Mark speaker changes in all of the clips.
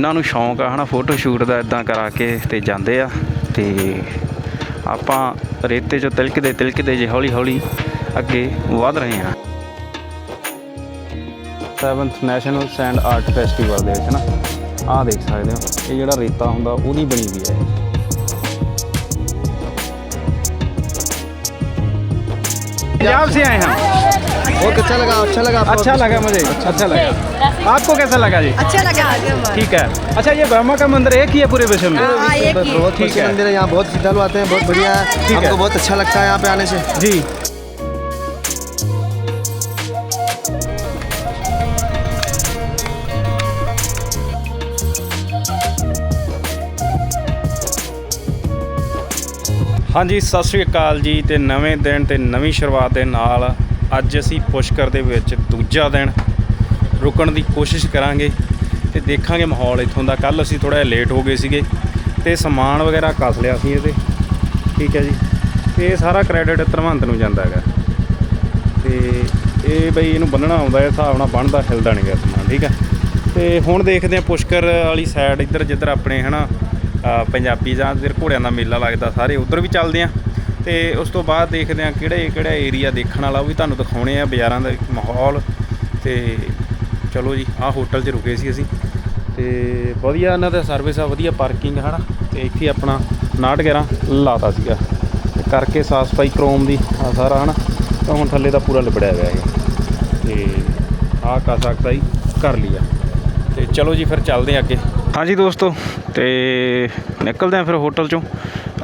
Speaker 1: ਇਹਨਾਂ ਨੂੰ ਸ਼ੌਂਕ ਆ, ਹਨਾ ਫੋਟੋ ਸ਼ੂਟ ਦਾ ਇਦਾਂ ਕਰਾ ਕੇ ਤੇ ਜਾਂਦੇ ਆ ਤੇ ਆਪਾਂ ਰੇਤੇ 'ਚੋਂ ਤਿਲਕਦੇ ਤਿਲਕਦੇ ਜੇ ਹੌਲੀ ਹੌਲੀ ਅੱਗੇ ਵਧ ਰਹੇ ਹਾਂ। 7th national send art festival ਦੇ ਵਿੱਚ ਨਾ ਆਹ ਦੇਖ ਸਕਦੇ ਹੋ, ਇਹ ਜਿਹੜਾ ਰੇਤਾ ਹੁੰਦਾ, ਉਹਦੀ ਬਣੀ ਵੀ ਹੈ ਪੰਜਾਬ ਸੇ ਆਏ ਹਾਂ।
Speaker 2: बहुत अच्छा लगा अच्छा लगा आपको?
Speaker 1: अच्छा लगा मुझे अच्छा लगा आपको कैसा लगा जी
Speaker 3: अच्छा लगा आगे
Speaker 1: ठीक है अच्छा ये ब्रह्मा का मंदिर एक ही है पूरे विश्व में
Speaker 3: हाँ, एक ही है।
Speaker 2: बहुत
Speaker 1: ठीक
Speaker 2: प्रसिद्ध
Speaker 1: है।
Speaker 2: मंदिर है यहाँ बहुत श्रद्धालु आते हैं बहुत बढ़िया है
Speaker 1: ठीक है।
Speaker 2: हमको बहुत अच्छा लगता है यहाँ पे आने से
Speaker 1: जी ਹਾਂਜੀ ਸਤਿ ਸ੍ਰੀ ਅਕਾਲ ਜੀ ਤੇ ਨਵੇਂ ਦਿਨ ਤੇ ਨਵੀਂ ਸ਼ੁਰੂਆਤ ਦੇ ਨਾਲ ਅੱਜ ਅਸੀਂ ਪੁਸ਼ਕਰ ਦੇ ਵਿੱਚ ਦੂਜਾ ਦਿਨ ਰੁਕਣ ਦੀ ਕੋਸ਼ਿਸ਼ ਕਰਾਂਗੇ ਤੇ ਦੇਖਾਂਗੇ ਮਾਹੌਲ ਇੱਥੋਂ ਦਾ। ਕੱਲ ਅਸੀਂ ਥੋੜਾ ਲੇਟ ਹੋ ਗਏ ਸੀਗੇ ਤੇ ਸਮਾਨ ਵਗੈਰਾ ਕੱਸ ਲਿਆ ਸੀ ਇਹਦੇ। ਠੀਕ ਹੈ ਜੀ। ਤੇ ਇਹ ਸਾਰਾ ਕ੍ਰੈਡਿਟ ਧਰਮੰਤ ਨੂੰ ਜਾਂਦਾ ਹੈਗਾ। ਤੇ ਇਹ ਬਈ ਇਹਨੂੰ ਬੰਨਣਾ ਆਉਂਦਾ ਹੈ ਹਿਸਾਬ ਨਾਲ ਬਣਦਾ ਹਿਲਦਾ ਨਹੀਂ ਗਾ ਸਮਾਨ ਠੀਕ ਹੈ। ਤੇ ਹੁਣ ਦੇਖਦੇ ਆ ਪੁਸ਼ਕਰ ਵਾਲੀ ਸਾਈਡ ਇੱਧਰ ਜਿੱਧਰ ਆਪਣੇ ਹਨਾ ਅ, ਪੰਜਾਬੀ ਜਾਂ ਫਿਰ ਘੋੜਿਆਂ ਦਾ ਮੇਲਾ ਲੱਗਦਾ ਸਾਰੇ ਉਧਰ ਵੀ ਚੱਲਦੇ ਆ ਤੇ ਉਸ ਤੋਂ ਬਾਅਦ ਦੇਖਦੇ ਆ ਕਿਹੜੇ, ਕਿਹੜਾ ਏਰੀਆ ਦੇਖਣ ਵਾਲਾ, ਉਹ ਵੀ ਤੁਹਾਨੂੰ ਦਿਖਾਉਣੇ ਆ ਬਾਜ਼ਾਰਾਂ ਦਾ ਮਾਹੌਲ। ਤੇ ਚਲੋ ਜੀ, ਆਹ ਹੋਟਲ 'ਚ ਰੁਕੇ ਸੀ ਅਸੀਂ। ਤੇ ਵਧੀਆ ਇਹਨਾਂ ਦਾ ਸਰਵਿਸ ਆ, ਵਧੀਆ ਪਾਰਕਿੰਗ ਹਨਾ? ਤੇ ਇੱਥੇ ਆਪਣਾ 69 ਲਾਤਾ ਸੀਗਾ। ਤੇ ਕਰਕੇ ਸਾਫ਼ ਸਫ਼ਾਈ ਕ੍ਰੋਮ ਦੀ, ਆ ਸਾਰਾ, ਹਨਾ? ਤਾਂ ਹੁਣ ਥੱਲੇ ਦਾ ਪੂਰਾ ਲਿਬੜਿਆ ਹੋਇਆ ਇਹ। ਤੇ ਆਹ ਕਾ ਸਕਦਾ ਹੀ ਕਰ ਲਿਆ। ਤੇ ਚਲੋ ਜੀ, ਫਿਰ ਚੱਲਦੇ ਹਾਂ ਅੱਗੇ। ਹਾਂਜੀ ਦੋਸਤੋ, ਤੇ ਨਿਕਲਦੇ ਆ ਫਿਰ ਹੋਟਲ ਚੋਂ।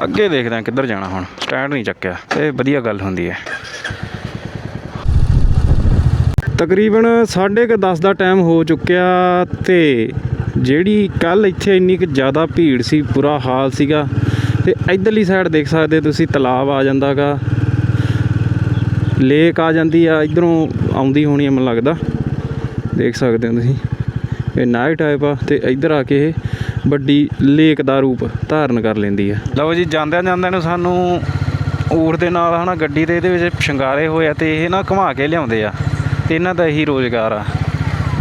Speaker 1: ਅੱਗੇ ਦੇਖਦੇ ਆ ਕਿੱਧਰ ਜਾਣਾ ਹੁਣ। ਸਟੈਂਡ ਨਹੀਂ ਚੱਕਿਆ। ਤੇ ਵਧੀਆ ਗੱਲ ਹੁੰਦੀ ਹੈ। ਤਕਰੀਬਨ 10:30 ਦਾ ਟਾਈਮ ਹੋ ਚੁੱਕਿਆ ਤੇ ਜਿਹੜੀ ਕੱਲ ਇੱਥੇ ਇੰਨੀ ਕੁ ਜ਼ਿਆਦਾ ਭੀੜ ਸੀ, ਬੁਰਾ ਹਾਲ ਸੀਗਾ। ਤੇ ਇਧਰਲੀ ਸਾਈਡ ਦੇਖ ਸਕਦੇ ਤੁਸੀਂ, ਤਲਾਬ ਆ ਜਾਂਦਾਗਾ ਲੇਕ ਆ ਜਾਂਦੀ ਆ, ਇਧਰੋਂ ਆਉਂਦੀ ਹੋਣੀ ਮੈਨੂੰ ਲੱਗਦਾ। ਦੇਖ ਸਕਦੇ ਹੋ ਤੁਸੀਂ। ਇਹ ਨਾਈਟ ਟਾਈਪ ਆ ਤੇ ਇੱਧਰ ਆ ਕੇ ਇਹ ਵੱਡੀ ਲੇਕ ਦਾ ਰੂਪ ਧਾਰਨ ਕਰ ਲੈਂਦੀ ਹੈ ਲਓ ਜੀ, ਜਾਂਦਿਆਂ ਜਾਂਦਿਆਂ ਨੂੰ ਸਾਨੂੰ ਊਠ ਦੇ ਨਾਲ ਹਨਾ ਗੱਡੀ ਦੇ ਇਹਦੇ ਵਿੱਚ ਸ਼ਿੰਗਾਰੇ ਹੋਏ ਆ ਤੇ ਇਹ ਨਾ ਘੁਮਾ ਕੇ ਲਿਆਉਂਦੇ ਆ ਤੇ ਇਹਨਾਂ ਦਾ ਇਹੀ ਰੋਜ਼ਗਾਰ ਆ।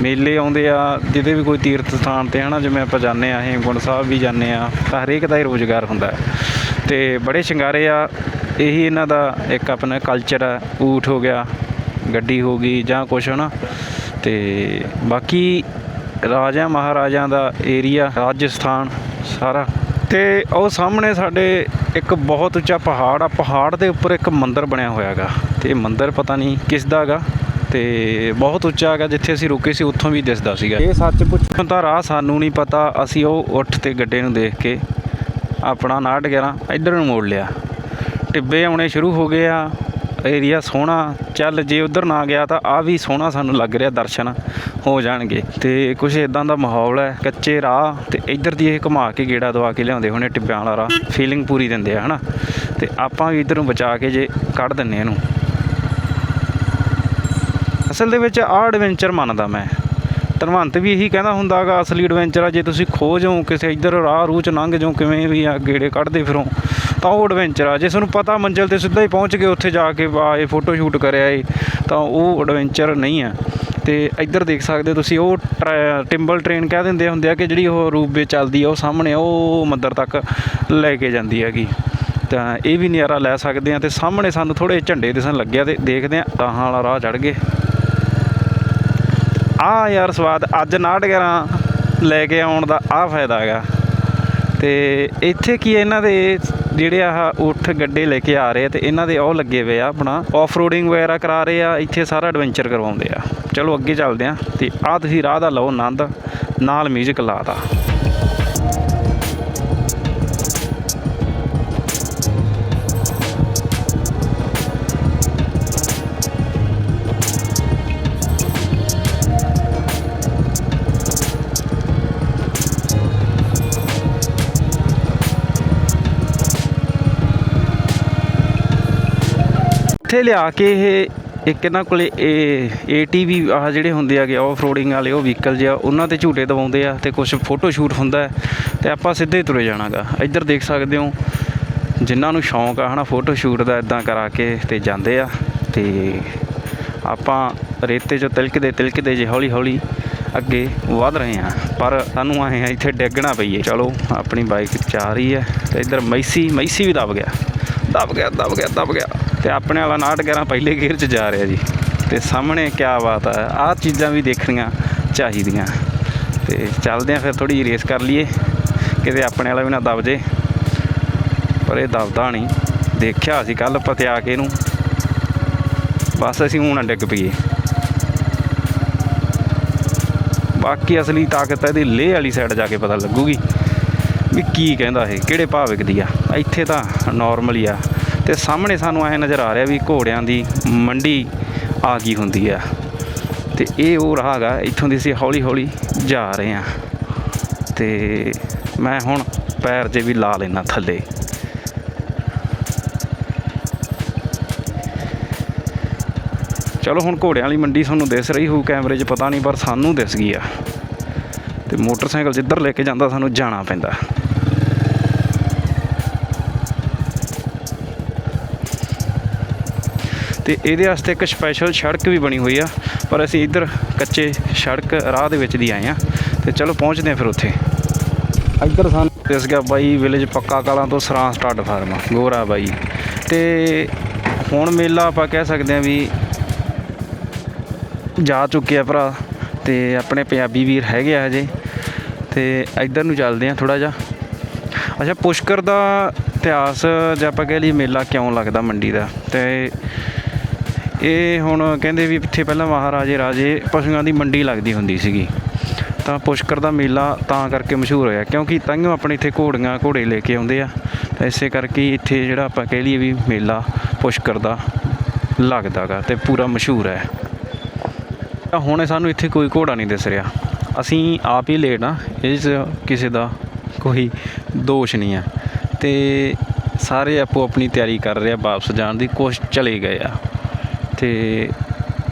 Speaker 1: ਮੇਲੇ ਆਉਂਦੇ ਆ, ਜਿਹਦੇ ਵੀ ਕੋਈ ਤੀਰਥ ਸਥਾਨ ਤੇ ਹਨਾ ਜਿਵੇਂ ਆਪਾਂ ਜਾਂਦੇ ਆ, ਹੇਮਕੁੰਟ ਸਾਹਿਬ ਵੀ ਜਾਂਦੇ ਆ, ਤਾਂ ਹਰੇਕ ਦਾ ਹੀ ਰੋਜ਼ਗਾਰ ਹੁੰਦਾ ਹੈ। ਤੇ ਬੜੇ ਸ਼ਿੰਗਾਰੇ ਆ, ਇਹੀ ਇਹਨਾਂ ਦਾ ਇੱਕ ਆਪਣਾ ਕਲਚਰ ਆ, ਊਠ ਹੋ ਗਿਆ, ਗੱਡੀ ਹੋ ਗਈ ਜਾਂ ਕੁਛ ਹਨਾ। ਤੇ ਬਾਕੀ ਰਾਜਾ ਮਹਾਰਾਜਾ ਦਾ ਏਰੀਆ ਰਾਜਸਥਾਨ ਸਾਰਾ। ਤੇ ਉਹ ਸਾਹਮਣੇ ਸਾਡੇ ਇੱਕ ਬਹੁਤ ਉੱਚਾ ਪਹਾੜ ਆ ਪਹਾੜ ਦੇ ਉੱਪਰ ਇੱਕ ਮੰਦਿਰ ਬਣਿਆ ਹੋਇਆਗਾ ਤੇ ਇਹ ਮੰਦਿਰ ਪਤਾ ਨਹੀਂ ਕਿਸ ਦਾ ਹੈਗਾ ਤੇ ਬਹੁਤ ਉੱਚਾ ਹੈਗਾ ਜਿੱਥੇ ਅਸੀਂ ਰੁਕੇ ਸੀ ਉੱਥੋਂ ਵੀ ਦਿਸਦਾ ਸੀਗਾ। ਇਹ ਸੱਚ ਪੁੱਛਣ ਤਾਂ ਰਾਹ ਸਾਨੂੰ ਨਹੀਂ ਪਤਾ ਅਸੀਂ ਉਹ ਉੱਠ ਤੇ ਗੱਡੇ ਨੂੰ ਦੇਖ ਕੇ ਆਪਣਾ 911 ਇੱਧਰ ਨੂੰ ਮੋੜ ਲਿਆ। ਟਿੱਬੇ ਆਉਣੇ ਸ਼ੁਰੂ ਹੋ ਗਏ ਆ ਏਰੀਆ ਸੋਹਣਾ ਚੱਲ ਜੇ ਉਧਰ ਨਾ ਗਿਆ ਤਾਂ ਆ ਵੀ ਸੋਹਣਾ ਸਾਨੂੰ ਲੱਗ ਰਿਹਾ ਦਰਸ਼ਨ। ਹੋ ਜਾਣਗੇ। ਤੇ ਕੁਝ ਇਦਾਂ ਦਾ ਮਾਹੌਲ ਹੈ, ਕੱਚੇ ਰਾਹ ਤੇ ਇੱਧਰ ਦੀ ਇਹ ਘੁਮਾ ਕੇ ਗੇੜਾ ਦਵਾ ਕੇ ਲਿਆਉਂਦੇ ਹੋਣੇ ਟਿੱਬਿਆਂ ਵਾਲਾ ਰਾਹ। ਫੀਲਿੰਗ ਪੂਰੀ ਦਿੰਦੇ ਆ, ਹਨਾ? ਤੇ ਆਪਾਂ ਵੀ ਇੱਧਰ ਨੂੰ ਬਚਾ ਕੇ ਜੇ ਕੱਢ ਦਿੰਨੇ ਇਹਨੂੰ। ਅਸਲ ਦੇ ਵਿੱਚ ਆਹ ਐਡਵੈਂਚਰ ਮੰਨਦਾ ਮੈਂ। ਧਨਵੰਤ ਵੀ ਇਹੀ ਕਹਿੰਦਾ ਹੁੰਦਾਗਾ ਅਸਲੀ ਐਡਵੈਂਚਰ ਆ, ਜੇ ਤੁਸੀਂ ਖੋ ਜਾਓ, ਕਿਸੇ ਇੱਧਰ ਰਾਹ ਰੂਹ ਚ ਲੰਘ ਜਾਓ, ਕਿਵੇਂ ਵੀ ਆ ਗੇੜੇ ਕੱਢਦੇ ਫਿਰੋ, ਤਾਂ ਉਹ ਐਡਵੈਂਚਰ ਆ। ਜੇ ਤੁਹਾਨੂੰ ਪਤਾ ਮੰਜ਼ਿਲ ਤੇ ਸਿੱਧਾ ਹੀ ਪਹੁੰਚ ਗਏ, ਉੱਥੇ ਜਾ ਕੇ ਆਏ ਫੋਟੋ ਸ਼ੂਟ ਕਰਿਆ ਏ, ਤਾਂ ਉਹ ਐਡਵੈਂਚਰ ਨਹੀਂ ਆ। ਤੇ ਇੱਧਰ ਦੇਖ ਸਕਦੇ ਹੋ ਤੁਸੀਂ, ਉਹ ਟਰੈ- ਟਿੰਬਲ ਟ੍ਰੇਨ ਕਹਿ ਦਿੰਦੇ ਹੁੰਦੇ ਆ ਕਿ ਜਿਹੜੀ ਉਹ ਰੂਪਵੇ ਚੱਲਦੀ ਆ, ਉਹ ਸਾਹਮਣੇ ਉਹ ਮੰਦਰ ਤੱਕ ਲੈ ਕੇ ਜਾਂਦੀ ਹੈਗੀ। ਤਾਂ ਇਹ ਵੀ ਨਜ਼ਾਰਾ ਲੈ ਸਕਦੇ ਆ ਤੇ ਸਾਹਮਣੇ ਸਾਨੂੰ ਥੋੜੇ ਝੰਡੇ ਦਿਸਣ ਲੱਗਿਆ ਤੇ ਦੇਖਦੇ ਆ ਰਾਹਾਂ ਵਾਲਾ ਰਾਹ ਚੜ ਗਏ। ਆ ਯਾਰ ਸਵਾਦ, ਅੱਜ 911 ਲੈ ਕੇ ਆਉਣ ਦਾ ਆ ਫਾਇਦਾ ਹੈਗਾ। ਤੇ ਇੱਥੇ ਕੀ ਇਹਨਾਂ ਦੇ ਜਿਹੜੇ ਆਹ ਉੱਠ ਗੱਡੇ ਲੈ ਕੇ ਆ ਰਹੇ ਆ ਤੇ ਇਹਨਾਂ ਦੇ ਉਹ ਲੱਗੇ ਹੋਏ ਆ ਆਪਣਾ ਆਫ ਰੋਡਿੰਗ ਵਗੈਰਾ ਕਰਾ ਰਹੇ ਆ, ਇੱਥੇ ਸਾਰਾ ਐਡਵੈਂਚਰ ਕਰਵਾਉਂਦੇ ਆ। ਚਲੋ ਅੱਗੇ ਚੱਲਦੇ ਆ ਤੇ ਆ ਤੁਸੀਂ ਰਾਹ ਦਾ ਲਓ ਆਨੰਦ, ਨਾਲ 뮤직 ਲਾਤਾ ਇੱਥੇ ਲਿਆ ਕੇ ਇਹ ਇੱਕ ਇਹਨਾਂ ਕੋਲੇ ਇਹ ਏਟੀਵੀ ਆਹ ਜਿਹੜੇ ਹੁੰਦੇ ਆਗੇ ਆਫ ਰੋਡਿੰਗ ਵਾਲੇ, ਉਹ ਵਹੀਕਲ ਜਿਹਾ ਉਹਨਾਂ ਤੇ ਝੂਟੇ ਦਵਾਉਂਦੇ ਆ ਤੇ ਕੁਝ ਫੋਟੋ ਸ਼ੂਟ ਹੁੰਦਾ ਹੈ ਤੇ ਆਪਾਂ ਸਿੱਧੇ ਤੁਰੇ ਜਾਣਾਗਾ। ਇੱਧਰ ਦੇਖ ਸਕਦੇ ਹੋ, ਜਿਨ੍ਹਾਂ ਨੂੰ ਸ਼ੌਂਕ ਆ ਹਨਾ ਫੋਟੋ ਸ਼ੂਟ ਦਾ ਇਦਾਂ ਕਰਾ ਕੇ ਤੇ ਜਾਂਦੇ ਆ ਤੇ ਆਪਾਂ ਰੇਤੇ 'ਚੋਂ ਤਿਲਕਦੇ ਤਿਲਕਦੇ ਜੇ ਹੌਲੀ ਹੌਲੀ ਅੱਗੇ ਵਧ ਰਹੇ ਹਾਂ। ਪਰ ਸਾਨੂੰ ਆਏ ਆ, ਇੱਥੇ ਡਿੱਗਣਾ ਪਈਏ ਚਲੋ, ਆਪਣੀ ਬਾਈਕ ਜਾ ਰਹੀ ਹੈ ਤੇ ਇੱਧਰ ਮੈਸੀ ਮੈਸੀ ਵੀ ਦਬ ਗਿਆ। ਦਬ ਗਿਆ ਦਬ ਗਿਆ ਦਬ ਗਿਆ। ਤੇ ਆਪਣੇ ਵਾਲਾ 911 ਪਹਿਲੇ ਗੇਅਰ 'ਚ ਜਾ ਰਿਹਾ ਜੀ। ਤੇ ਸਾਹਮਣੇ ਕੀ ਬਾਤ ਹੈ ਆਹ ਚੀਜ਼ਾਂ ਵੀ ਦੇਖਣੀਆਂ ਚਾਹੀਦੀਆਂ। ਤੇ ਚੱਲਦੇ ਆ ਫਿਰ ਥੋੜੀ ਜਿਹੀ ਰੇਸ ਕਰ ਲਈਏ। ਕਿਤੇ ਆਪਣੇ ਵਾਲਾ ਵੀ ਨਾ ਦਬ ਜੇ। ਪਰ ਇਹ ਦਬਦਾ ਨਹੀਂ। ਦੇਖਿਆ ਸੀ ਕੱਲ ਪਤਿਆ ਕੇ ਇਹਨੂੰ ਬਸ ਅਸੀਂ ਹੁਣ ਡਿੱਗ ਪਈਏ। ਬਾਕੀ ਅਸਲੀ ਤਾਕਤ ਇਹਦੀ ਲੇਹ ਵਾਲੀ ਸਾਈਡ ਜਾ ਕੇ ਪਤਾ ਲੱਗੂਗੀ ਵੀ ਕੀ ਕਹਿੰਦਾ ਇਹ, ਕਿਹੜੇ ਭਾਵਿਕ ਦੀ ਆ। ਇੱਥੇ ਤਾਂ ਨਾਰਮਲ ਹੀ ਆ। ਤੇ ਸਾਹਮਣੇ ਸਾਨੂੰ ਐ ਨਜ਼ਰ ਆ ਰਿਹਾ ਵੀ ਘੋੜਿਆਂ ਦੀ ਮੰਡੀ ਆ ਗਈ ਹੁੰਦੀ ਆ। ਤੇ ਇਹ ਉਹ ਰਾਹ ਹੈਗਾ, ਇੱਥੋਂ ਦੀ ਅਸੀਂ ਹੌਲੀ ਹੌਲੀ ਜਾ ਰਹੇ ਆ ਤੇ ਮੈਂ ਹੁਣ ਪੈਰ ਜੇ ਵੀ ਲਾ ਲੈਣਾ ਥੱਲੇ। ਚਲੋ ਹੁਣ ਘੋੜਿਆਂ ਵਾਲੀ ਮੰਡੀ ਤੁਹਾਨੂੰ ਦਿਸ ਰਹੀ ਹੋਊ, ਕੈਮਰੇ 'ਚ ਪਤਾ ਨਹੀਂ, ਪਰ ਸਾਨੂੰ ਦਿਸ ਗਈ ਆ। ਤੇ ਮੋਟਰਸਾਈਕਲ ਜਿੱਧਰ ਲੈ ਕੇ ਜਾਂਦਾ, ਸਾਨੂੰ ਜਾਣਾ ਪੈਂਦਾ। ਤੇ ਇਹਦੇ ਵਾਸਤੇ ਇੱਕ ਸਪੈਸ਼ਲ ਸੜਕ ਵੀ ਬਣੀ ਹੋਈ ਆ, ਪਰ ਅਸੀਂ ਇੱਧਰ ਕੱਚੇ ਸੜਕ ਰਾਹ ਦੇ ਵਿੱਚ ਦੀ ਆਏ ਆ। ਤੇ ਚਲੋ ਪਹੁੰਚਦੇ ਆ ਫਿਰ ਉੱਥੇ। ਇੱਧਰ ਸਾਨੂੰ ਦਿਸ ਗਿਆ ਬਾਈ ਵਿਲੇਜ ਪੱਕਾ ਕਾਲਾਂ ਤੋਂ ਸਰਾਂ ਸਟਾਰਟ ਫਾਰਮ ਗੋਰਾ ਬਾਈ। ਤੇ ਹੁਣ ਮੇਲਾ ਆਪਾਂ ਕਹਿ ਸਕਦੇ ਆ ਵੀ ਜਾ ਚੁੱਕੇ ਆ ਭਰਾ, ਤੇ ਆਪਣੇ ਪੰਜਾਬੀ ਵੀਰ ਹੈਗੇ ਆ ਹਜੇ। ਤੇ ਇੱਧਰ ਨੂੰ ਚੱਲਦੇ ਆ ਥੋੜਾ ਜਿਹਾ। ਅੱਛਾ, ਪੁਸ਼ਕਰ ਦਾ ਇਤਿਹਾਸ ਜੇ ਆਪਾਂ ਕਹਿ ਲਈਏ ਮੇਲਾ ਕਿਉਂ ਲੱਗਦਾ ਮੰਡੀ ਦਾ? ਤੇ ਇਹ ਹੁਣ ਕਹਿੰਦੇ ਵੀ ਇੱਥੇ ਪਹਿਲਾਂ ਮਹਾਰਾਜੇ ਰਾਜੇ ਪਸ਼ੂਆਂ ਦੀ ਮੰਡੀ ਲੱਗਦੀ ਹੁੰਦੀ ਸੀਗੀ। ਤਾਂ ਪੁਸ਼ਕਰ ਦਾ ਮੇਲਾ ਤਾਂ ਕਰਕੇ ਮਸ਼ਹੂਰ ਹੋਇਆ, ਕਿਉਂਕਿ ਤਾਂਹੀਓ ਆਪਣੇ ਇੱਥੇ ਘੋੜੀਆਂ, ਘੋੜੇ ਲੈ ਕੇ ਆਉਂਦੇ ਆ। ਤਾਂ ਇਸੇ ਕਰਕੇ ਇੱਥੇ ਜਿਹੜਾ ਆਪਾਂ ਕਹਿ ਲਈਏ ਵੀ ਮੇਲਾ ਪੁਸ਼ਕਰ ਦਾ ਲੱਗਦਾਗਾ ਤੇ ਪੂਰਾ ਮਸ਼ਹੂਰ ਹੈ। ਤਾਂ ਹੁਣ ਸਾਨੂੰ ਇੱਥੇ ਕੋਈ ਘੋੜਾ ਨਹੀਂ ਦਿਸ ਰਿਹਾ। ਅਸੀਂ ਆਪ ਹੀ ਲੇਟ ਆ, ਇਹ 'ਚ ਕਿਸੇ ਦਾ ਕੋਈ ਦੋਸ਼ ਨਹੀਂ ਹੈ ਤੇ ਸਾਰੇ ਆਪੋ ਆਪਣੀ ਤਿਆਰੀ ਕਰ ਰਹੇ ਆ, ਵਾਪਸ ਜਾਣ ਦੀ ਕੋਸ਼ਿਸ਼ ਚਲੇ ਗਏ ਆ। ਅਤੇ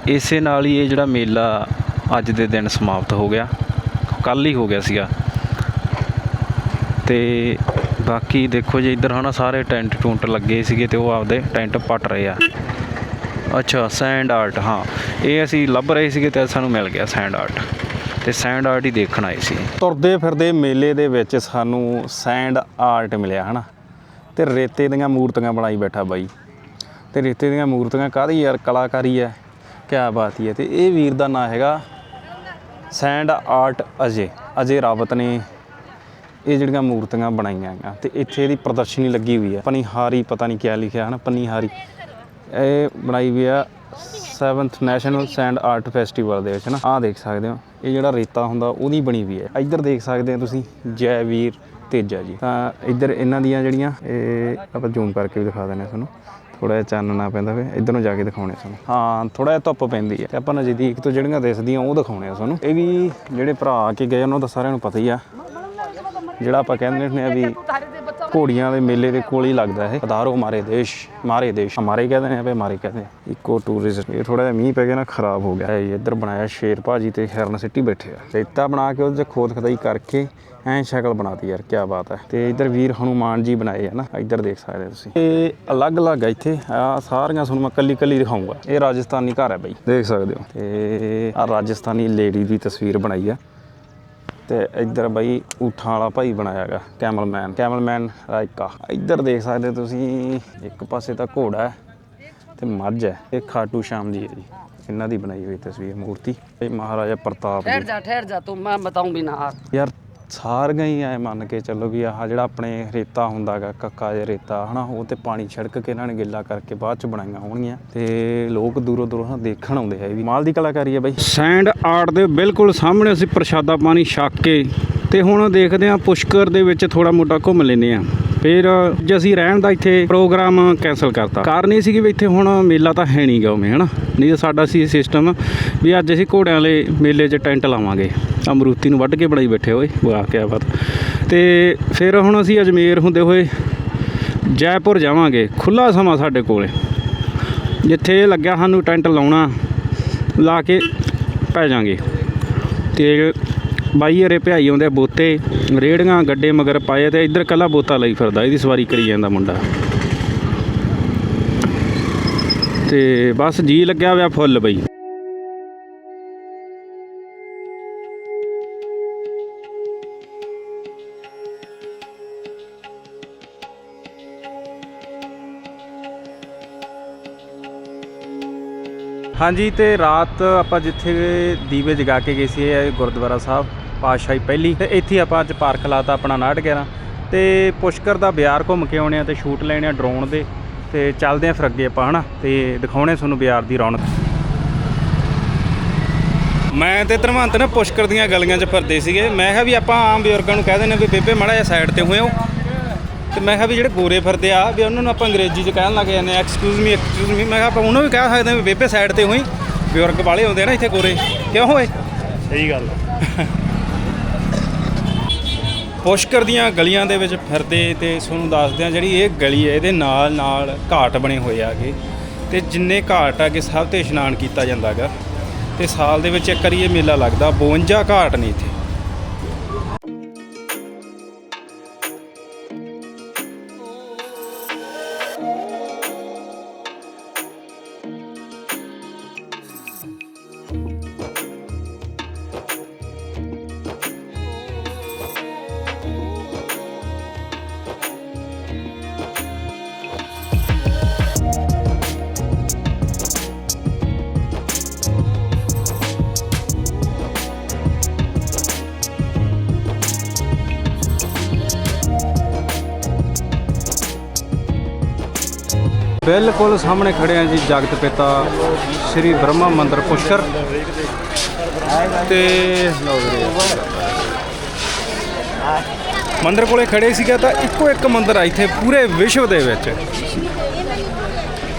Speaker 1: ਇਸੇ ਨਾਲ ਹੀ ਇਹ ਜਿਹੜਾ ਮੇਲਾ ਅੱਜ ਦੇ ਦਿਨ ਸਮਾਪਤ ਹੋ ਗਿਆ। ਕੱਲ੍ਹ ਹੀ ਹੋ ਗਿਆ ਸੀਗਾ। ਅਤੇ ਬਾਕੀ ਦੇਖੋ ਜੀ, ਇੱਧਰ ਹਨਾ ਸਾਰੇ ਟੈਂਟ ਟੂੰਟ ਲੱਗੇ ਸੀਗੇ ਤੇ ਉਹ ਆਪਦੇ ਟੈਂਟ ਪੱਟ ਰਹੇ ਆ। ਅੱਛਾ, ਸੈਂਡ ਆਰਟ, ਹਾਂ। ਇਹ ਅਸੀਂ ਲੱਭ ਰਹੇ ਸੀਗੇ ਤੇ ਸਾਨੂੰ ਮਿਲ ਗਿਆ ਸੈਂਡ ਆਰਟ। ਤੇ ਸੈਂਡ ਆਰਟ ਹੀ ਦੇਖਣ ਆਏ ਸੀ। ਤੁਰਦੇ ਫਿਰਦੇ ਮੇਲੇ ਦੇ ਵਿੱਚ ਸਾਨੂੰ ਸੈਂਡ ਆਰਟ ਮਿਲਿਆ ਹਨਾ। ਤੇ ਰੇਤੇ ਦੀਆਂ ਮੂਰਤੀਆਂ ਬਣਾਈ ਬੈਠਾ ਬਾਈ। ਤੇ ਰੇਤੇ ਦੀਆਂ ਮੂਰਤੀਆਂ ਕਾਹਦੀ ਯਾਰ ਕਲਾਕਾਰੀ ਹੈ ਕਿਆ ਬਾਤ ਹੀ ਹੈ ਤੇ ਇਹ ਵੀਰ ਦਾ ਨਾਂ ਹੈਗਾ ਸੈਂਡ ਆਰਟ ਅਜੇ। ਅਜੇ ਰਾਵਤ ਨੇ ਇਹ ਜਿਹੜੀਆਂ ਮੂਰਤੀਆਂ ਬਣਾਈਆਂ ਹੈਗੀਆਂ ਤੇ ਇੱਥੇ ਇਹਦੀ ਪ੍ਰਦਰਸ਼ਨੀ ਲੱਗੀ ਹੋਈ ਹੈ ਪਨੀਹਾਰੀ ਪਤਾ ਨਹੀਂ ਕਿਆ ਲਿਖਿਆ ਹਨਾ ਪਨੀਹਾਰੀ ਇਹ ਬਣਾਈ ਹੋਈ ਆ 7th national send art festival ਦੇ ਵਿੱਚ ਨਾ ਆਹ ਦੇਖ ਸਕਦੇ ਹੋ, ਇਹ ਜਿਹੜਾ ਰੇਤਾ ਹੁੰਦਾ ਉਹਦੀ ਬਣੀ ਹੋਈ ਹੈ ਇੱਧਰ ਦੇਖ ਸਕਦੇ ਹੋ ਤੁਸੀਂ, ਜੈ ਵੀਰ ਤੇਜਾ ਜੀ। ਤਾਂ ਇੱਧਰ ਇਹਨਾਂ ਦੀਆਂ ਜਿਹੜੀਆਂ, ਇਹ ਆਪਾਂ ਜ਼ੂਮ ਕਰਕੇ ਵੀ ਦਿਖਾ ਦਿੰਦੇ ਹਾਂ ਤੁਹਾਨੂੰ। ਥੋੜਾ ਜਿਹਾ ਚਾਨਣਾ ਪੈਂਦਾ ਵੇ ਇੱਧਰ ਨੂੰ ਜਾ ਕੇ ਦਿਖਾਉਣੇ ਸਾਨੂੰ। ਹਾਂ ਥੋੜਾ ਜਿਹਾ ਧੁੱਪ ਪੈਂਦੀ ਹੈ। ਤੇ ਆਪਾਂ ਨਜ਼ਦੀਕ ਤੋਂ ਜਿਹੜੀਆਂ ਦਿਸਦੀਆਂ, ਉਹ ਦਿਖਾਉਣੇ ਆ ਸਾਨੂੰ। ਇਹ ਵੀ ਜਿਹੜੇ ਭਰਾ ਆ ਕੇ ਗਏ ਉਹਨਾਂ ਦਾ ਸਾਰਿਆਂ ਨੂੰ ਪਤਾ ਹੀ ਆ। ਜਿਹੜਾ ਆਪਾਂ ਕਹਿੰਦੇ ਹੁੰਦੇ ਆ ਵੀ ਘੋੜੀਆਂ ਦੇ ਮੇਲੇ ਦੇ ਕੋਲ ਹੀ ਲੱਗਦਾ ਹੈ ਪਧਾਰੋ ਮਾਰੇ ਦੇਸ਼ ਮਾਰੇ ਦੇਸ਼। ਹਮਾਰੇ ਕਹਿੰਦੇ ਨੇ ਆਪੇ ਮਾਰੇ ਕਹਿੰਦੇ ਆ। ਇੱਕੋ ਟੂਰਿਸਟ ਇਹ ਥੋੜਾ ਜਿਹਾ ਮੀਂਹ ਪੈ ਗਿਆ ਨਾ, ਖਰਾਬ ਹੋ ਗਿਆ। ਇਹ ਇੱਧਰ ਬਣਾਇਆ ਸ਼ੇਰ ਭਾਜੀ ਤੇ ਹਿਰਨ ਸਿੱਟੀ ਬੈਠੇ ਆ। ਰੇਤਾ ਬਣਾ ਕੇ ਉਹਦੇ 'ਚ ਖੋਦ ਖਦਾਈ ਕਰਕੇ ਐਂ ਸ਼ਕਲ ਬਣਾਤੀ ਯਾਰ ਕੀ ਬਾਤ ਹੈ। ਤੇ ਇਧਰ ਵੀਰ ਹਨੂਮਾਨ ਜੀ ਬਣਾਏ ਹੈ ਨਾ ਇਧਰ ਦੇਖ ਸਕਦੇ ਤੁਸੀਂ। ਇਹ ਅਲੱਗ-ਅਲੱਗ ਹੈ ਇੱਥੇ ਆ ਸਾਰੀਆਂ ਤੁਹਾਨੂੰ ਮੈਂ ਕੱਲੀ-ਕੱਲੀ ਦਿਖਾਉਂਗਾ। ਇਹ ਰਾਜਸਥਾਨੀ ਘਰ ਹੈ ਬਈ। ਦੇਖ ਸਕਦੇ ਹੋ। ਤੇ ਆ ਰਾਜਸਥਾਨੀ ਲੇਡੀ ਦੀ ਤਸਵੀਰ ਬਣਾਈ ਹੈ ਤੇ ਇੱਧਰ ਬਾਈ ਊਠਾਂ ਵਾਲਾ ਭਾਈ ਬਣਾਇਆ ਬਣਾਇਆਗਾ ਕੈਮਲਮੈਨ। ਕੈਮਲਮੈਨ ਰਾਇਕਾ ਇੱਧਰ ਦੇਖ ਸਕਦੇ ਤੁਸੀਂ ਇੱਕ ਪਾਸੇ ਤਾਂ ਘੋੜਾ ਹੈ ਤੇ ਮੱਝ ਹੈ। ਇਹ ਖਾਟੂ ਸ਼ਾਮ ਜੀ ਹੈ ਜੀ। ਇਹਨਾਂ ਦੀ ਬਣਾਈ ਹੋਈ ਤਸਵੀਰ ਮੂਰਤੀ। ਇਹ ਮਹਾਰਾਜਾ ਪ੍ਰਤਾਪ
Speaker 3: ਠਹਿਰ ਜਾ ਠਹਿਰ ਜਾ ਤੂੰ ਮੈਂ ਬਤਾਉਂ ਬਿਨਾ
Speaker 1: ਯਾਰ ਸਾਰੀਆਂ ਹੀ ਐ ਮੰਨ ਕੇ ਚੱਲੋ ਵੀ ਆਹ ਜਿਹੜਾ ਆਪਣੇ ਰੇਤਾ ਹੁੰਦਾਗਾ ਕੱਕਾ ਜਿਹਾ ਰੇਤਾ, ਹਨਾ, ਉਹ ਤੇ ਪਾਣੀ ਛਿੜਕ ਕੇ ਇਹਨਾਂ ਨੇ ਗਿੱਲਾ ਕਰਕੇ ਬਾਅਦ ਚ ਬਣਾਈਆਂ ਹੋਣਗੀਆਂ। ਤੇ ਲੋਕ ਦੂਰੋਂ ਦੂਰੋਂ ਦੇਖਣ ਆਉਂਦੇ ਹੈ ਇਹ ਵੀ ਮਾਲ ਦੀ ਕਲਾਕਾਰੀ ਹੈ ਬਾਈ। ਸੈਂਡ ਆਰਟ ਦੇ ਬਿਲਕੁਲ ਸਾਹਮਣੇ ਅਸੀਂ ਪ੍ਰਸ਼ਾਦਾ ਪਾਣੀ ਛੱਕ ਕੇ ਤੇ ਹੁਣ ਦੇਖਦੇ ਹਾਂ ਪੁਸ਼ਕਰ ਦੇ ਵਿੱਚ ਥੋੜਾ ਮੋਟਾ ਘੁੰਮ ਲੈਨੇ ਆ ਫਿਰ ਜੇ ਅਸੀਂ ਰਹਿਣ ਦਾ ਇੱਥੇ ਪ੍ਰੋਗਰਾਮ ਕੈਨਸਲ ਕਰਤਾ। ਕਾਰਨ ਇਹ ਸੀ ਕਿ ਵੀ ਇੱਥੇ ਹੁਣ ਮੇਲਾ ਤਾਂ ਹੈ ਨਹੀਂ ਗਾ ਉਵੇਂ, ਹਨਾ। ਨਹੀਂ ਤਾਂ ਸਾਡਾ ਸੀ ਸਿਸਟਮ ਵੀ ਅੱਜ ਅਸੀਂ ਘੋੜਿਆਂ ਵਾਲੇ ਮੇਲੇ 'ਚ ਟੈਂਟ ਲਾਵਾਂਗੇ। ਅਮਰੂਤੀ ਨੂੰ ਵੱਢ ਕੇ ਬਣਾਈ ਬੈਠੇ ਓਏ, ਵਾਹ। ਕਿਆ ਬਾਤ। ਤੇ ਫਿਰ ਹੁਣ ਅਸੀਂ ਅਜਮੇਰ ਹੁੰਦੇ ਹੋਏ ਜੈਪੁਰ ਜਾਵਾਂਗੇ। ਖੁੱਲਾ ਸਮਾਂ ਸਾਡੇ ਕੋਲੇ। ਜਿੱਥੇ ਇਹ ਲੱਗਿਆ ਸਾਨੂੰ ਟੈਂਟ ਲਾਉਣਾ, ਲਾ ਕੇ ਪੈ ਜਾਾਂਗੇ। ਤੇ ਬਾਈ ਹਰੇ ਭਿਆਈ ਆਉਂਦੇ ਆ ਬੋਤੇ, ਰੇੜੀਆਂ, ਗੱਡੇ ਮਗਰ ਪਾਏ ਤੇ ਇੱਧਰ ਕੱਲਾ ਬੋਤਾ ਲਈ ਫਿਰਦਾ, ਇਹਦੀ ਸਵਾਰੀ ਕਰੀ ਜਾਂਦਾ ਮੁੰਡਾ। ਤੇ ਬਸ ਜੀ ਲੱਗਿਆ ਹੋਇਆ ਫੁੱਲ ਬਈ। ਹਾਂਜੀ, ਤੇ ਰਾਤ ਆਪਾਂ ਜਿੱਥੇ ਦੀਵੇ ਜਗਾ ਕੇ ਗਏ ਸੀ ਇਹ ਗੁਰਦੁਆਰਾ ਸਾਹਿਬ, ਪਾਤਸ਼ਾਹੀ ਪਹਿਲੀ। ਤੇ ਇੱਥੇ ਆਪਾਂ ਅੱਜ ਪਾਰਕ ਲਾਤਾ ਆਪਣਾ 911 ਤੇ ਪੁਸ਼ਕਰ ਦਾ ਬਿਆਰ ਘੁੰਮ ਕੇ ਆਉਣੇ ਆ ਤੇ ਸ਼ੂਟ ਲੈਣੇ ਆ ਡਰੋਨ ਦੇ। ਤੇ ਚੱਲਦੇ ਆ ਫਿਰ ਅੱਗੇ ਆਪਾਂ, ਹਨਾ? ਤੇ ਦਿਖਾਉਣੇ ਤੁਹਾਨੂੰ ਬਿਆਰ ਦੀ ਰੌਣਕ। ਮੈਂ ਤੇ ਧਰਮੰਤ ਨਾ ਪੁਸ਼ਕਰ ਦੀਆਂ ਗਲੀਆਂ 'ਚ ਫਿਰਦੇ ਸੀਗੇ। ਮੈਂ ਕਿਹਾ ਵੀ ਆਪਾਂ ਆਮ ਬਜ਼ੁਰਗਾਂ ਨੂੰ ਕਹਿ ਦਿੰਦੇ ਵੀ ਬੇਬੇ ਮਾੜਾ ਜਿਹਾ ਸਾਈਡ ਤੇ ਹੋਇਓ। ਤੇ ਮੈਂ ਕਿਹਾ ਵੀ ਜਿਹੜੇ ਗੋਰੇ ਫਿਰਦੇ ਆ ਵੀ ਉਹਨਾਂ ਨੂੰ ਆਪਾਂ ਅੰਗਰੇਜ਼ੀ 'ਚ ਕਹਿਣ ਲੱਗ ਜਾਂਦੇ ਐਕਸਕਿਊਜ਼ ਮੀ ਐਕਸਕਿਊਜ਼ ਮੀ ਮੈਂ ਕਿਹਾ ਆਪਾਂ ਉਹਨੂੰ ਵੀ ਕਹਿ ਸਕਦੇ ਹਾਂ ਵੀ ਬੇਬੇ ਸਾਈਡ ਤੇ ਹੋਈ। ਬਜ਼ੁਰਗ ਵਾਲੇ ਹੁੰਦੇ ਆ ਨਾ ਇੱਥੇ ਗੋਰੇ। ਕਿਉਂ ਹੋਏ
Speaker 4: ਸਹੀ ਗੱਲ
Speaker 1: ਪੁਸ਼ਕਰ ਦੀਆਂ ਗਲੀਆਂ ਦੇ ਵਿੱਚ ਫਿਰਦੇ ਤੇ ਤੁਹਾਨੂੰ ਦੱਸਦੇ ਆ ਜਿਹੜੀ ਇਹ ਗਲੀ ਹੈ ਇਹਦੇ ਨਾਲ ਨਾਲ ਘਾਟ ਬਣੇ ਹੋਏ ਆਗੇ ਤੇ ਜਿੰਨੇ ਘਾਟ ਆਗੇ ਸਭ ਤੇ ਇਸ਼ਨਾਨ ਕੀਤਾ ਜਾਂਦਾਗਾ ਤੇ ਸਾਲ ਦੇ ਵਿੱਚ ਇੱਕ ਵਾਰੀ ਇਹ ਮੇਲਾ ਲੱਗਦਾ 52 ਘਾਟ ਨੇ ਇੱਥੇ। ਬਿਲਕੁਲ ਸਾਹਮਣੇ ਖੜੇ ਆ ਜੀ ਜਗਤ ਪਿਤਾ ਸ੍ਰੀ ਬ੍ਰਹਮਾ ਮੰਦਿਰ ਪੁਸ਼ਕਰ ਤੇ ਲਓ ਵੀਰੇ ਮੰਦਿਰ ਕੋਲੇ ਖੜੇ ਸੀਗਾ ਤਾਂ ਇੱਕੋ ਇੱਕ ਮੰਦਿਰ ਆ ਇੱਥੇ ਪੂਰੇ ਵਿਸ਼ਵ ਦੇ ਵਿੱਚ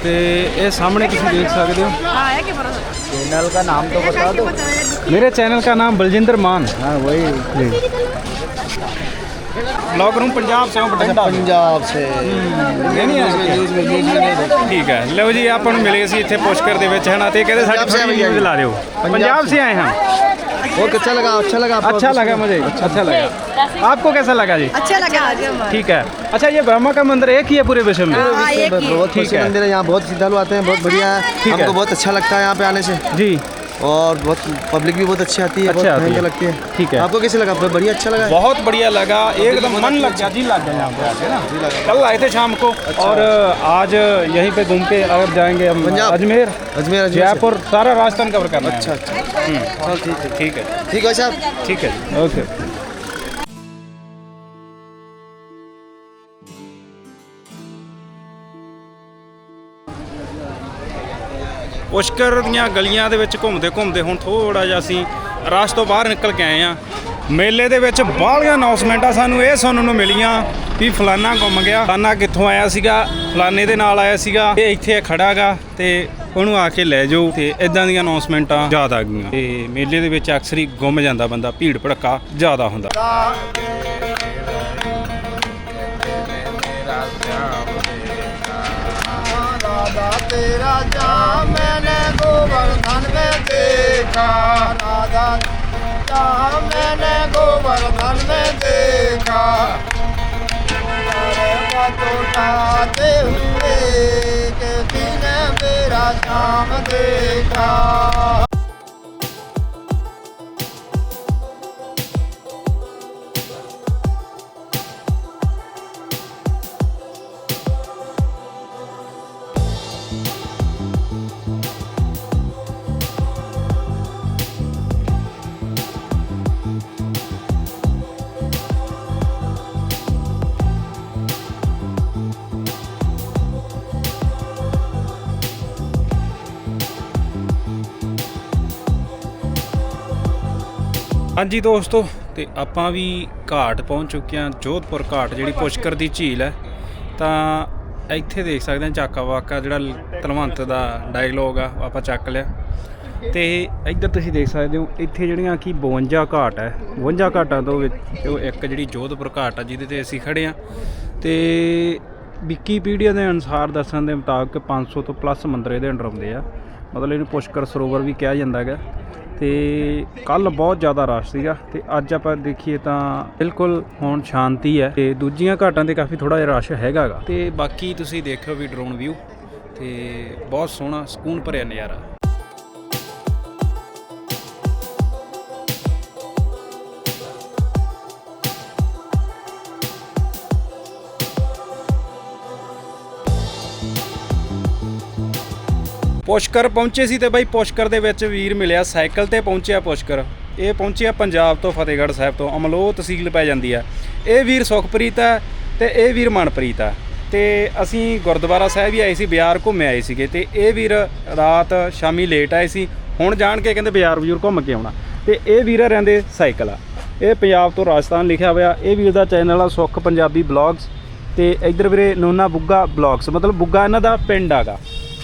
Speaker 1: ਤੇ ਇਹ ਸਾਹਮਣੇ ਤੁਸੀਂ ਦੇਖ ਸਕਦੇ ਹੋ
Speaker 2: चैनल का नाम तो बता दो
Speaker 1: मेरे चैनल का नाम बलजिंदर मान
Speaker 2: हाँ वही
Speaker 1: ब्लॉगर हूँ पंजाब से हूँ बठिंडा से।
Speaker 2: पंजाब से
Speaker 1: ਇਹ ਨਹੀਂ ਹੈ
Speaker 2: न्यूज में न्यूज में नहीं देखा।
Speaker 1: ਠੀਕ ਹੈ ਲਓ ਜੀ ਆਪਾਂ ਨੂੰ ਮਿਲੇ ਸੀ ਇੱਥੇ ਪੁਸ਼ਕਰ ਦੇ ਵਿੱਚ ਹਨਾ ਤੇ ਕਹਿੰਦੇ
Speaker 2: ਪੰਜਾਬ ਸੇ
Speaker 1: ਸਾਡੀ
Speaker 2: ਆਏ
Speaker 1: ਨਿਊਜ਼ ਲਾ ਦਿਓ पंजाब से आए हम
Speaker 2: बहुत अच्छा लगा अच्छा लगा आपको
Speaker 1: अच्छा लगा मुझे अच्छा लगा आपको कैसा लगा जी
Speaker 5: अच्छा लगा आज हमारा
Speaker 1: ठीक है अच्छा ये ब्रह्मा का मंदिर एक ही है पूरे विश्व में
Speaker 5: हाँ, एक ही है।
Speaker 2: बहुत
Speaker 1: ठीक
Speaker 2: अच्छे
Speaker 1: है।
Speaker 2: मंदिर है यहाँ बहुत श्रद्धालु आते हैं बहुत बढ़िया है
Speaker 1: ठीक है।
Speaker 2: हमको बहुत अच्छा लगता है यहाँ पे आने से
Speaker 1: जी
Speaker 2: और बहुत पब्लिक भी बहुत अच्छी आती है
Speaker 1: अच्छा
Speaker 2: बहुत
Speaker 1: आती है।
Speaker 2: लगती है।
Speaker 1: ठीक है।
Speaker 2: आपको कैसे लगा? बढ़िया अच्छा लगा?
Speaker 1: बहुत बढ़िया लगा। एकदम मन लग गया। जी लग गया यहाँ पे आके ना। कल आए थे शाम को और आज यहीं पे घूम के अगर जाएँगे हम अजमेर
Speaker 2: अजमेर
Speaker 1: जयपुर सारा राजस्थान कवर करना
Speaker 2: अच्छा अच्छा। हाँ ठीक है।
Speaker 1: ठीक है।
Speaker 2: ठीक है साहब।
Speaker 1: ठीक है ओके। ਪੁਸ਼ਕਰ ਦੀਆਂ ਗਲੀਆਂ ਦੇ ਵਿੱਚ ਘੁੰਮਦੇ ਘੁੰਮਦੇ ਹੁਣ ਥੋੜਾ ਜਿਹਾ ਅਸੀਂ ਰਸ਼ ਤੋਂ ਬਾਹਰ ਨਿਕਲ ਕੇ ਆਏ ਆ ਮੇਲੇ ਦੇ ਵਿੱਚ ਬਾਹਲੀਆਂ ਅਨਾਉਂਸਮੈਂਟਾਂ ਸਾਨੂੰ ਇਹ ਸੁਣਨ ਨੂੰ ਮਿਲੀਆਂ ਵੀ ਫਲਾਨਾ ਗੁੰਮ ਗਿਆ। ਫਲਾਨਾ ਕਿੱਥੋਂ ਆਇਆ ਸੀਗਾ? ਫਲਾਨੇ ਦੇ ਨਾਲ ਆਇਆ ਸੀਗਾ। ਇਹ ਇੱਥੇ ਖੜਾਗਾ ਤੇ ਉਹਨੂੰ ਆ ਕੇ ਲੈ ਜਾਓ ਤੇ ਇਦਾਂ ਦੀਆਂ ਅਨਾਉਂਸਮੈਂਟਾਂ ਜ਼ਿਆਦਾ ਆ ਗਈਆਂ। ਤੇ ਮੇਲੇ ਦੇ ਵਿੱਚ ਅਕਸਰ ਹੀ ਗੁੰਮ ਜਾਂਦਾ ਬੰਦਾ, ਭੀੜ ਭੜੱਕਾ ਜ਼ਿਆਦਾ ਹੁੰਦਾ।
Speaker 6: गोवर्धन में देखा राधा जा मैंने गोवर्धन में देखा अरे बतौताते हुए के दिन मेरा शाम देखा
Speaker 1: ਹਾਂਜੀ ਦੋਸਤੋ, ਤੇ ਆਪਾਂ ਵੀ ਘਾਟ ਪਹੁੰਚ ਚੁੱਕੇ ਹਾਂ, ਜੋਧਪੁਰ ਘਾਟ, ਜਿਹੜੀ ਪੁਸ਼ਕਰ ਦੀ ਝੀਲ ਹੈ। ਤਾਂ ਇੱਥੇ ਦੇਖ ਸਕਦੇ ਹਾਂ, ਚਾਕਾ ਵਾਕਾ ਜਿਹੜਾ ਤਲਵੰਤ ਦਾ ਡਾਇਲੋਗ ਆ, ਆਪਾਂ ਚੱਕ ਲਿਆ। ਤੇ ਇੱਧਰ ਤੁਸੀਂ ਦੇਖ ਸਕਦੇ ਹੋ, ਇੱਥੇ ਜਿਹੜੀਆਂ ਕਿ 52 ਘਾਟ ਹੈ। 52 ਘਾਟਾਂ ਤੋਂ ਵਿੱਚ ਉਹ ਇੱਕ ਜਿਹੜੀ ਜੋਧਪੁਰ ਘਾਟ ਆ, ਜਿਹਦੇ ਤੇ ਅਸੀਂ ਖੜੇ ਆ ਤੇ ਵਿਕੀਪੀਡੀਆ ਦੇ ਅਨੁਸਾਰ ਦੱਸਣ ਦੇ ਮੁਤਾਬਕ 500 ਤੋਂ ਪਲੱਸ ਮੰਦਰ ਇਹਦੇ ਅੰਡਰ ਆਉਂਦੇ ਆ। ਮਤਲਬ ਇਹਨੂੰ ਪੁਸ਼ਕਰ ਸਰੋਵਰ ਵੀ ਕਿਹਾ ਜਾਂਦਾ ਹੈਗਾ। ਤੇ ਕੱਲ ਬਹੁਤ ਜ਼ਿਆਦਾ ਰਸ਼ ਸੀਗਾ ਤੇ ਅੱਜ ਆਪਾਂ ਦੇਖੀਏ ਤਾਂ ਬਿਲਕੁਲ ਹੁਣ ਸ਼ਾਂਤੀ ਹੈ ਤੇ ਦੂਜੀਆਂ ਘਾਟਾਂ ਤੇ ਕਾਫੀ ਥੋੜਾ ਜਿਹਾ ਰਸ਼ ਹੈਗਾਗਾ। ਤੇ ਬਾਕੀ ਤੁਸੀਂ ਦੇਖਿਓ ਵੀ ਡਰੋਨ ਵਿਊ ਤੇ ਬਹੁਤ ਸੋਹਣਾ ਸਕੂਨ ਭਰਿਆ ਨਜ਼ਾਰਾ। ਪੁਸ਼ਕਰ ਪਹੁੰਚੇ ਸੀ ਤੇ ਬਾਈ ਪੁਸ਼ਕਰ ਦੇ ਵਿੱਚ ਵੀਰ ਮਿਲਿਆ, ਸਾਈਕਲ ਤੇ ਪਹੁੰਚਿਆ ਪੁਸ਼ਕਰ। ਇਹ ਪਹੁੰਚਿਆ ਪੰਜਾਬ ਤੋਂ, ਫਤਿਹਗੜ੍ਹ ਸਾਹਿਬ ਤੋਂ। ਅਮਲੋਹ ਤਹਿਸੀਲ ਪੈ ਜਾਂਦੀ ਆ। ਇਹ ਵੀਰ ਸੁਖਪ੍ਰੀਤ ਹੈ ਤੇ ਇਹ ਵੀਰ ਮਨਪ੍ਰੀਤ ਆ। ਤੇ ਅਸੀਂ ਗੁਰਦੁਆਰਾ ਸਾਹਿਬ ਵੀ ਆਏ ਸੀ ਬਾਜ਼ਾਰ ਘੁੰਮੇ ਆਏ ਸੀਗੇ। ਤੇ ਇਹ ਵੀਰ ਰਾਤ ਸ਼ਾਮੀ ਲੇਟ ਆਏ ਸੀ। ਹੁਣ ਜਾਣ ਕੇ ਕਹਿੰਦੇ ਬਾਜ਼ਾਰ ਬਜ਼ੂਰ ਘੁੰਮ ਕੇ ਆਉਣਾ। ਤੇ ਇਹ ਵੀਰ ਰਹਿੰਦੇ ਸਾਈਕਲ ਆ। ਇਹ ਪੰਜਾਬ ਤੋਂ ਰਾਜਸਥਾਨ ਲਿਖਿਆ ਹੋਇਆ। ਇਹ ਵੀਰ ਦਾ ਚੈਨਲ ਆ ਸੁੱਖ ਪੰਜਾਬੀ ਬਲੌਗਸ। ਤੇ ਇੱਧਰ ਵੀਰੇ ਨੋਨਾ ਬੁੱਗਾ ਬਲੌਗਸ। ਮਤਲਬ ਬੁੱਗਾ ਇਹਨਾਂ ਦਾ ਪਿੰਡ ਆਗਾ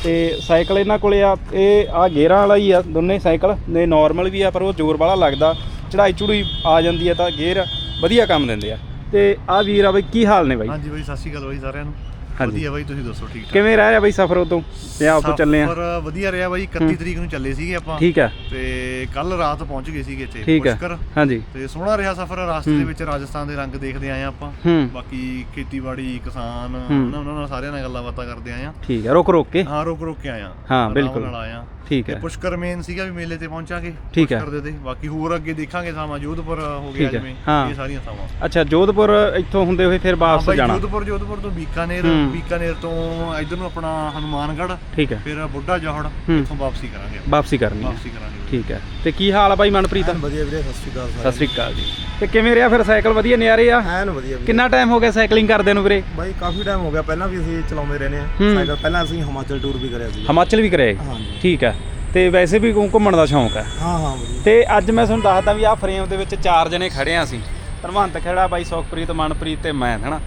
Speaker 1: ਤੇ ਸਾਈਕਲ ਇਹਨਾਂ ਕੋਲੇ ਆ, ਇਹ ਆ ਗੇਅਰਾਂ ਵਾਲਾ ਹੀ ਆ, ਦੋਨੇ ਸਾਈਕਲ। ਨੇ ਨਾਰਮਲ ਵੀ ਆ, ਪਰ ਉਹ ਜ਼ੋਰ ਵਾਲਾ ਲੱਗਦਾ। ਚੜਾਈ ਚੜੂਈ ਆ ਜਾਂਦੀ ਆ ਤਾਂ ਗੇਅਰ ਵਧੀਆ ਕੰਮ ਦਿੰਦੇ ਆ। ਤੇ ਆ ਵੀਰ ਆ ਬਈ, ਕੀ ਹਾਲ ਨੇ ਬਾਈ?
Speaker 4: ਹਾਂਜੀ ਬਾਈ, ਸਤਿ ਸ਼੍ਰੀ ਅਕਾਲ ਬਾਈ ਸਾਰਿਆਂ ਨੂੰ।
Speaker 1: ਹਾਂਜੀ।
Speaker 4: ਵਧੀਆ ਬਾਈ ਤੁਸੀਂ ਦੱਸੋ ਠੀਕ ਠਾਕ
Speaker 1: ਕਿਵੇਂ ਰਹਿ ਰਿਹਾ ਬਈ ਸਫ਼ਰ ਉਤੋਂ ਪੰਜਾਬ ਤੋਂ ਚੱਲੇ ਆ।
Speaker 4: ਸਫ਼ਰ ਵਧੀਆ ਰਿਹਾ ਬਾਈ 31 ਤਰੀਕ ਨੂੰ ਚੱਲੇ ਸੀਗੇ ਆਪਾਂ।
Speaker 1: ਠੀਕ ਆ।
Speaker 4: ਤੇ ਕੱਲ ਰਾਤ ਪਹੁੰਚ ਗਏ ਸੀਗੇ ਇੱਥੇ
Speaker 1: ਠੀਕ ਆ।
Speaker 4: ਪੁਸ਼ਕਰ।
Speaker 1: ਹਾਂਜੀ।
Speaker 4: ਤੇ ਸੋਹਣਾ ਰਿਹਾ ਸਫ਼ਰ ਰਾਸਤੇ ਦੇ ਵਿੱਚ ਰਾਜਸਥਾਨ ਦੇ ਰੰਗ ਦੇਖਦੇ ਆਏ ਆਪਾਂ।
Speaker 1: ਹੂੰ।
Speaker 4: ਬਾਕੀ ਖੇਤੀਬਾੜੀ ਕਿਸਾਨ। ਹਨਾ, ਉਹਨਾਂ ਨਾਲ ਸਾਰਿਆਂ ਨਾਲ ਗੱਲਾਂ ਬਾਤਾਂ ਕਰਦੇ ਆਏ ਆ
Speaker 1: ਠੀਕ ਆ ਰੁਕ ਰੁਕ ਕੇ।
Speaker 4: ਹਾਂ ਰੁਕ ਰੁਕ ਕੇ ਆਇਆ
Speaker 1: ਹਾਂ, ਬਿਲਕੁਲ।
Speaker 4: ਨਾਲ ਆਇਆ
Speaker 1: ਠੀਕ ਹੈ।
Speaker 4: ਪੁਸ਼ਕਰ ਮੇਨ ਸੀਗਾ ਵੀ ਮੇਲੇ ਤੇ ਪਹੁੰਚਾਂਗੇ।
Speaker 1: ਠੀਕ ਹੈ।
Speaker 4: ਪੁਸ਼ਕਰ ਦੇ ਤੇ। ਬਾਕੀ ਹੋਰ ਅੱਗੇ ਦੇਖਾਂਗੇ ਥਾਵਾਂ। ਜੋਧਪੁਰ ਹੋ ਗਿਆ ਜਿਵੇਂ। ਇਹ ਸਾਰੀਆਂ ਥਾਵਾਂ।
Speaker 1: ਅੱਛਾ ਜੋਧਪੁਰ ਇੱਥੋਂ ਹੁੰਦੇ ਹੋਏ ਫਿਰ ਵਾਪਸ ਜਾਣਾ।
Speaker 4: ਜੋਧਪੁਰ ਜੋਧਪੁਰ ਤੋਂ ਬੀਕਾਨੇਰ। ਬੀਕਾਨੇਰ ਤੋਂ ਇਧਰ ਨੂੰ ਆਪਣਾ ਹਨੂਮਾਨਗੜ੍ਹ।
Speaker 1: ਠੀਕ ਹੈ।
Speaker 4: ਫਿਰ ਬੁੱਢਾ ਜੋਹੜ। ਇੱਥੋਂ ਵਾਪਸੀ ਕਰਾਂਗੇ।
Speaker 1: ਵਾਪਸੀ ਕਰਨੀ ਹੈ।
Speaker 4: ਵਾਪਸੀ ਕਰਾਂਗੇ।
Speaker 1: ਠੀਕ ਹੈ। ਤੇ ਕੀ ਹਾਲ ਆ ਬਾਈ ਮਨਪ੍ਰੀਤ?
Speaker 2: ਵਧੀਆ ਵੀਰੇ ਸਤਿ ਸ਼੍ਰੀ ਅਕਾਲ
Speaker 1: ਸਤਿ ਸ੍ਰੀ ਅਕਾਲ ਜੀ। ਤੇ ਕਿਵੇਂ ਰਿਹਾ ਫਿਰ ਸਾਈਕਲ? ਵਧੀਆ ਨਿਆਰੇ ਆ?
Speaker 2: ਐਨ ਵਧੀਆ ਵੀਰੇ।
Speaker 1: ਕਿੰਨਾ ਟਾਈਮ ਹੋ ਗਿਆ ਸਾਈਕਲਿੰਗ ਕਰਦੇ ਨੂੰ ਵੀਰੇ?
Speaker 2: ਬਾਈ ਕਾਫੀ ਟਾਈਮ ਹੋ ਗਿਆ। ਪਹਿਲਾਂ ਵੀ ਅਸੀਂ ਚਲਾਉਂਦੇ ਰਹੇ ਨੇ
Speaker 1: ਹੂੰ।
Speaker 2: ਸਾਈਕਲ ਪਹਿਲਾਂ ਅਸੀਂ ਹਿਮਾਚਲ ਟੂਰ ਵੀ ਕਰਿਆ ਸੀ
Speaker 1: ਹਿਮਾਚਲ ਵੀ ਕਰਿਆ?
Speaker 2: ਹਾਂਜੀ।
Speaker 1: ਠੀਕ ਹੈ। ਤੇ ਵੈਸੇ ਵੀ ਘੁ- ਘੁੰਮਣ ਦਾ ਸ਼ੌਂਕ ਹੈ?
Speaker 2: ਹਾਂ ਹਾਂ ਵਧੀਆ।
Speaker 1: ਤੇ ਅੱਜ ਮੈਂ ਤੁਹਾਨੂੰ ਦੱਸਦਾ ਵੀ ਆਹ ਫਰੇਮ ਦੇ ਵਿੱਚ ਚਾਰ ਜਣੇ ਖੜੇ ਆ ਅਸੀਂ। ਧਰਮੰਤ ਖੇੜਾ ਬਾਈ ਸੁਖਪ੍ਰੀਤ ਮਨਪ੍ਰੀਤ ਤੇ ਮੈਂ ਹਨਾ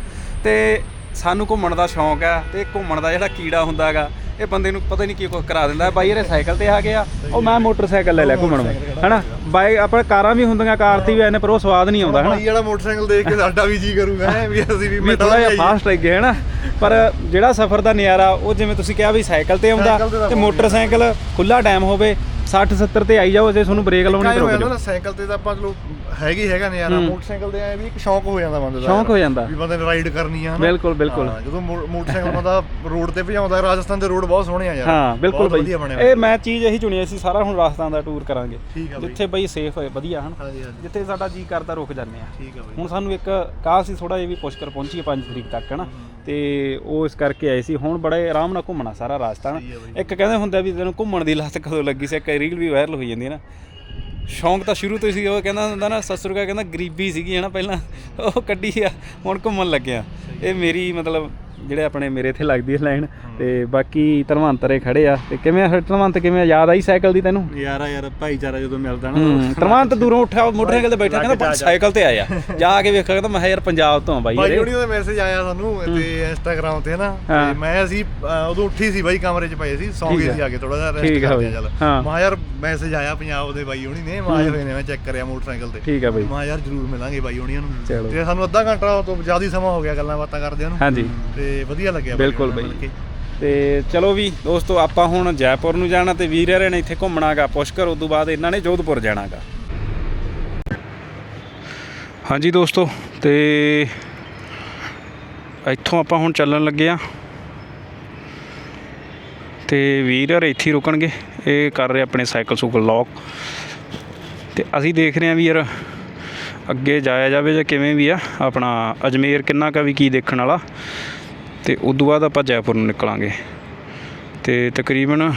Speaker 1: ਤੇ ਸਾਨੂੰ ਘੁੰਮਣ ਦਾ ਸ਼ੌਂਕ ਆ ਤੇ ਘੁੰਮਣ ਦਾ ਜਿਹੜਾ ਕੀੜਾ ਹੁੰਦਾ ਹੈਗਾ ਇਹ ਬੰਦੇ ਨੂੰ ਪਤਾ ਨਹੀਂ ਕੀ ਕੁਝ ਕਰਾ ਦਿੰਦਾ। ਬਾਈ ਇਹਦੇ ਸਾਈਕਲ ਤੇ ਆ ਗਿਆ ਉਹ ਮੈਂ ਮੋਟਰਸਾਈਕਲ ਲੈ ਲਿਆ ਘੁੰਮਣ ਨੂੰ ਹਨਾ? ਬਾਈ ਆਪਣੇ ਕਾਰਾਂ ਵੀ ਹੁੰਦੀਆਂ ਕਾਰ ਤੇ ਵੀ ਐਨੇ ਪਰ ਉਹ ਸਵਾਦ ਨਹੀਂ ਆਉਂਦਾ ਹਨਾ?
Speaker 4: ਵਾਲਾ ਮੋਟਰਸਾਈਕਲ ਦੇਖ ਕੇ ਸਾਡਾ ਵੀ ਜੀ ਕਰੂਗਾ ਹੈਂ ਵੀ ਅਸੀਂ ਵੀ ਪੈਟਰੋਲ
Speaker 1: ਥੋੜਾ ਜਿਹਾ। ਫਾਸਟ ਲੱਗੇ ਹਨਾ? ਪਰ ਜਿਹੜਾ ਸਫ਼ਰ ਦਾ ਨਜ਼ਾਰਾ ਉਹ ਜਿਵੇਂ ਤੁਸੀਂ ਕਿਹਾ ਵੀ ਸਾਈਕਲ ਤੇ ਆਉਂਦਾ
Speaker 4: ਤੇ
Speaker 1: ਮੋਟਰਸਾਈਕਲ ਖੁੱਲਾ ਟਾਈਮ ਹੋਵੇ 60 70 ਤੇ ਆਈ ਜਾਓ ਜੇ ਤੁਹਾਨੂੰ ਬ੍ਰੇਕ ਲਾਉਣੀ
Speaker 4: ਹੋ ਨਾ ਸਾਈਕਲ ਤੇ ਤਾਂ ਆਪਾਂ ਚਲੋ ਹੈਗੀ ਹੈਗਾ ਨੇ ਯਾਰ
Speaker 1: ਹੂੰ।
Speaker 4: ਮੋਟਰਸਾਈਕਲ ਤੇ ਐ ਵੀ ਇੱਕ ਸ਼ੌਂਕ ਹੋ ਜਾਂਦਾ ਬੰਦੇ ਦਾ।
Speaker 1: ਸ਼ੌਂਕ ਹੋ ਜਾਂਦਾ।
Speaker 4: ਵੀ ਬੰਦੇ ਨੇ ਰਾਈਡ ਕਰਨੀ ਆ
Speaker 1: ਬਿਲਕੁਲ, ਬਿਲਕੁਲ।
Speaker 4: ਹਾਂ, ਜਦੋਂ ਮੋਟਰਸਾਈਕਲ ਬੰਦਾ ਰੋਡ ਤੇ ਭਜਾਉਂਦਾ ਰਾਜਸਥਾਨ ਦੇ ਰੋਡ ਬਹੁਤ ਸੋਹਣੇ ਆ ਯਾਰ।
Speaker 1: ਹਾਂ ਬਿਲਕੁਲ ਬਾਈ। ਇਹ ਮੈਂ ਚੀਜ਼ ਇਹੀ ਚੁਣੀ ਸੀ ਸਾਰਾ ਹੁਣ ਰਾਜਸਥਾਨ ਦਾ ਟੂਰ ਕਰਾਂਗੇ। ਜਿੱਥੇ ਬਈ ਸੇਫ ਹੋਏ ਵਧੀਆ ਹਨ? ਜਿੱਥੇ ਸਾਡਾ ਜੀ ਕਰਦਾ ਰੁਕ ਜਾਂਦੇ ਆ। ਹੁਣ ਸਾਨੂੰ ਇੱਕ ਕਾਹ ਸੀ ਥੋੜਾ ਜਿਹਾ ਵੀ ਪੁਸ਼ਕਰ ਪਹੁੰਚੀਏ 5 ਤਰੀਕ ਤੱਕ ਹਨਾ? ਤੇ ਉਹ ਇਸ ਕਰਕੇ ਆਏ ਸੀ। ਹੁਣ ਬੜੇ ਆਰਾਮ ਨਾਲ ਘੁੰਮਣਾ ਸਾਰਾ ਰਾਜਸਥਾਨ। ਇੱਕ ਕਹਿੰਦੇ ਹੁੰਦੇ ਵੀ ਤੈਨੂੰ ਘੁੰਮਣ ਦੀ ਲੱਤ ਕਦੋਂ ਲੱਗੀ ਸੀ? ਇੱਕ ਰੀਲ ਵੀ ਵਾਇਰਲ ਹੋਈ ਜਾਂਦੀ ਹੈ ਨਾ। ਸ਼ੌਂਕ ਤਾਂ ਸ਼ੁਰੂ ਤੋਂ ਹੀ ਸੀ, ਉਹ ਕਹਿੰਦਾ ਹੁੰਦਾ ਨਾ ਸਸੁਰਗਾ ਕਹਿੰਦਾ ਗਰੀਬੀ ਸੀਗੀ ਹੈ ਨਾ ਪਹਿਲਾਂ, ਉਹ ਕੱਢੀ ਆ, ਹੁਣ ਘੁੰਮਣ ਲੱਗਿਆ। ਇਹ ਮੇਰੀ ਮਤਲਬ ਜਿਹੜੇ ਆਪਣੇ ਮੇਰੇ ਇੱਥੇ ਲੱਗਦੀ ਹੈ ਲਾਈਨ ਤੇ ਬਾਕੀ ਧਰਮੰਤਰੇ ਖੜੇ ਆ। ਤੇ ਕਿਵੇਂ ਆ ਧਰਮੰਤ ਕਿਵੇਂ ਯਾਦ ਆਈ ਸਾਈਕਲ ਦੀ ਤੈਨੂੰ?
Speaker 4: ਯਾਰਾ ਯਾਰ ਭਾਈਚਾਰਾ ਜਦੋਂ ਮਿਲਦਾ
Speaker 1: ਹੂੰ ਧਰਮੰਤ ਦੂਰੋਂ ਉੱਠਿਆ ਮੋਟਰਸਾਈਕਲ ਤੇ ਬੈਠਾ ਕਹਿੰਦਾ ਸਾਈਕਲ ਤੇ ਆਇਆ। ਜਾ ਕੇ ਵੇਖਿਆ ਕਹਿੰਦਾ ਮੈਂ ਯਾਰ ਪੰਜਾਬ ਤੋਂ ਆ ਬਾਈ
Speaker 4: ਬਾਈ
Speaker 1: ਇਹ।
Speaker 4: ਉਹਨੀ ਦਾ ਮੈਸੇਜ ਆਇਆ ਸਾਨੂੰ ਤੇ ਇੰਸਟਾਗ੍ਰam ਤੇ ਨਾ। ਤੇ ਮੈਂ ਅਸੀਂ ਉਦੋਂ ਉੱਠੀ ਸੀ ਬਾਈ ਕਮਰੇ 'ਚ ਪਏ ਸੀ ਸੌਂ ਗਏ
Speaker 1: ਆ।
Speaker 4: ਸੀ ਆ ਕੇ ਥੋੜਾ ਜਿਹਾ ਰੈਸਟ ਕਰਦੇ। ਚੱਲ। ਮਾ ਯਾਰ ਮੈਸੇਜ ਆਇਆ ਪੰਜਾਬ ਦੇ ਬਾਈ ਹੋਣੀ ਨੇ ਮਾਏ ਹੋਏ ਨੇ ਮੈਂ ਚੈੱਕ ਕਰਿਆ ਮੋਟਰਸਾਈਕਲ ਤੇ।
Speaker 1: ਠੀਕ ਆ ਬਾਈ।
Speaker 4: ਮਾ ਯਾਰ ਜ਼ਰੂਰ ਮਿਲਾਂਗੇ ਬਾਈ ਹੋਣੀਆਂ ਨੂੰ। ਤੇ ਸਾਨੂੰ ਅੱਧਾ ਘੰਟਾ ਤੋਂ ਜ਼ਿਆਦਾ ਸਮਾਂ ਹੋ ਗਿਆ ਗੱਲਾਂ ਬਾਤਾਂ ਕਰਦਿਆਂ ਨੂੰ।
Speaker 1: ਹਾਂਜੀ।
Speaker 4: ਤੇ ਵਧੀਆ ਲੱਗਿਆ
Speaker 1: ਬਿਲਕੁਲ ਬਾਈ।
Speaker 4: ਮਿਲ ਕੇ।
Speaker 1: ਤੇ ਚਲੋ ਵੀ ਦੋਸਤੋ ਆਪਾਂ ਹੁਣ ਜੈਪੁਰ ਨੂੰ ਜਾਣਾ ਤੇ ਵੀਰ ਹਰੇ ਨੇ ਇੱਥੇ ਘੁੰਮਣਾਗਾ ਪੁਸ਼ਕਰ ਤੋਂ ਬਾਅਦ ਇਹਨਾਂ ਨੇ ਜੋਧਪੁਰ ਜਾਣਾਗਾ ਹਾਂਜੀ ਦੋਸਤੋ ਤੇ ਇੱਥੋਂ ਆਪਾਂ ਹੁਣ ਚੱਲਣ ਲੱਗੇ ਆ ਤੇ ਵੀਰ ਹਰੇ ਇੱਥੇ ਹੀ ਰੁਕਣਗੇ ਇਹ ਕਰ ਰਹੇ ਆਪਣੇ ਸਾਈਕਲ ਸੁਕਲ ਲੌਕ ਤੇ ਅਸੀਂ ਦੇਖ ਰਹੇ ਆ ਵੀ ਯਾਰ ਅੱਗੇ ਜਾਇਆ ਜਾਵੇ ਜਾਂ ਕਿਵੇਂ ਵੀ ਆ ਆਪਣਾ ਅਜਮੇਰ ਕਿੰਨਾ ਕਾ ਵੀ ਕੀ ਦੇਖਣ ਵਾਲਾ ਤੇ ਉਸ ਤੋਂ ਬਾਅਦ ਆਪਾਂ ਜੈਪੁਰ ਨੂੰ ਨਿਕਲਾਂਗੇ। ਤੇ ਤਕਰੀਬਨ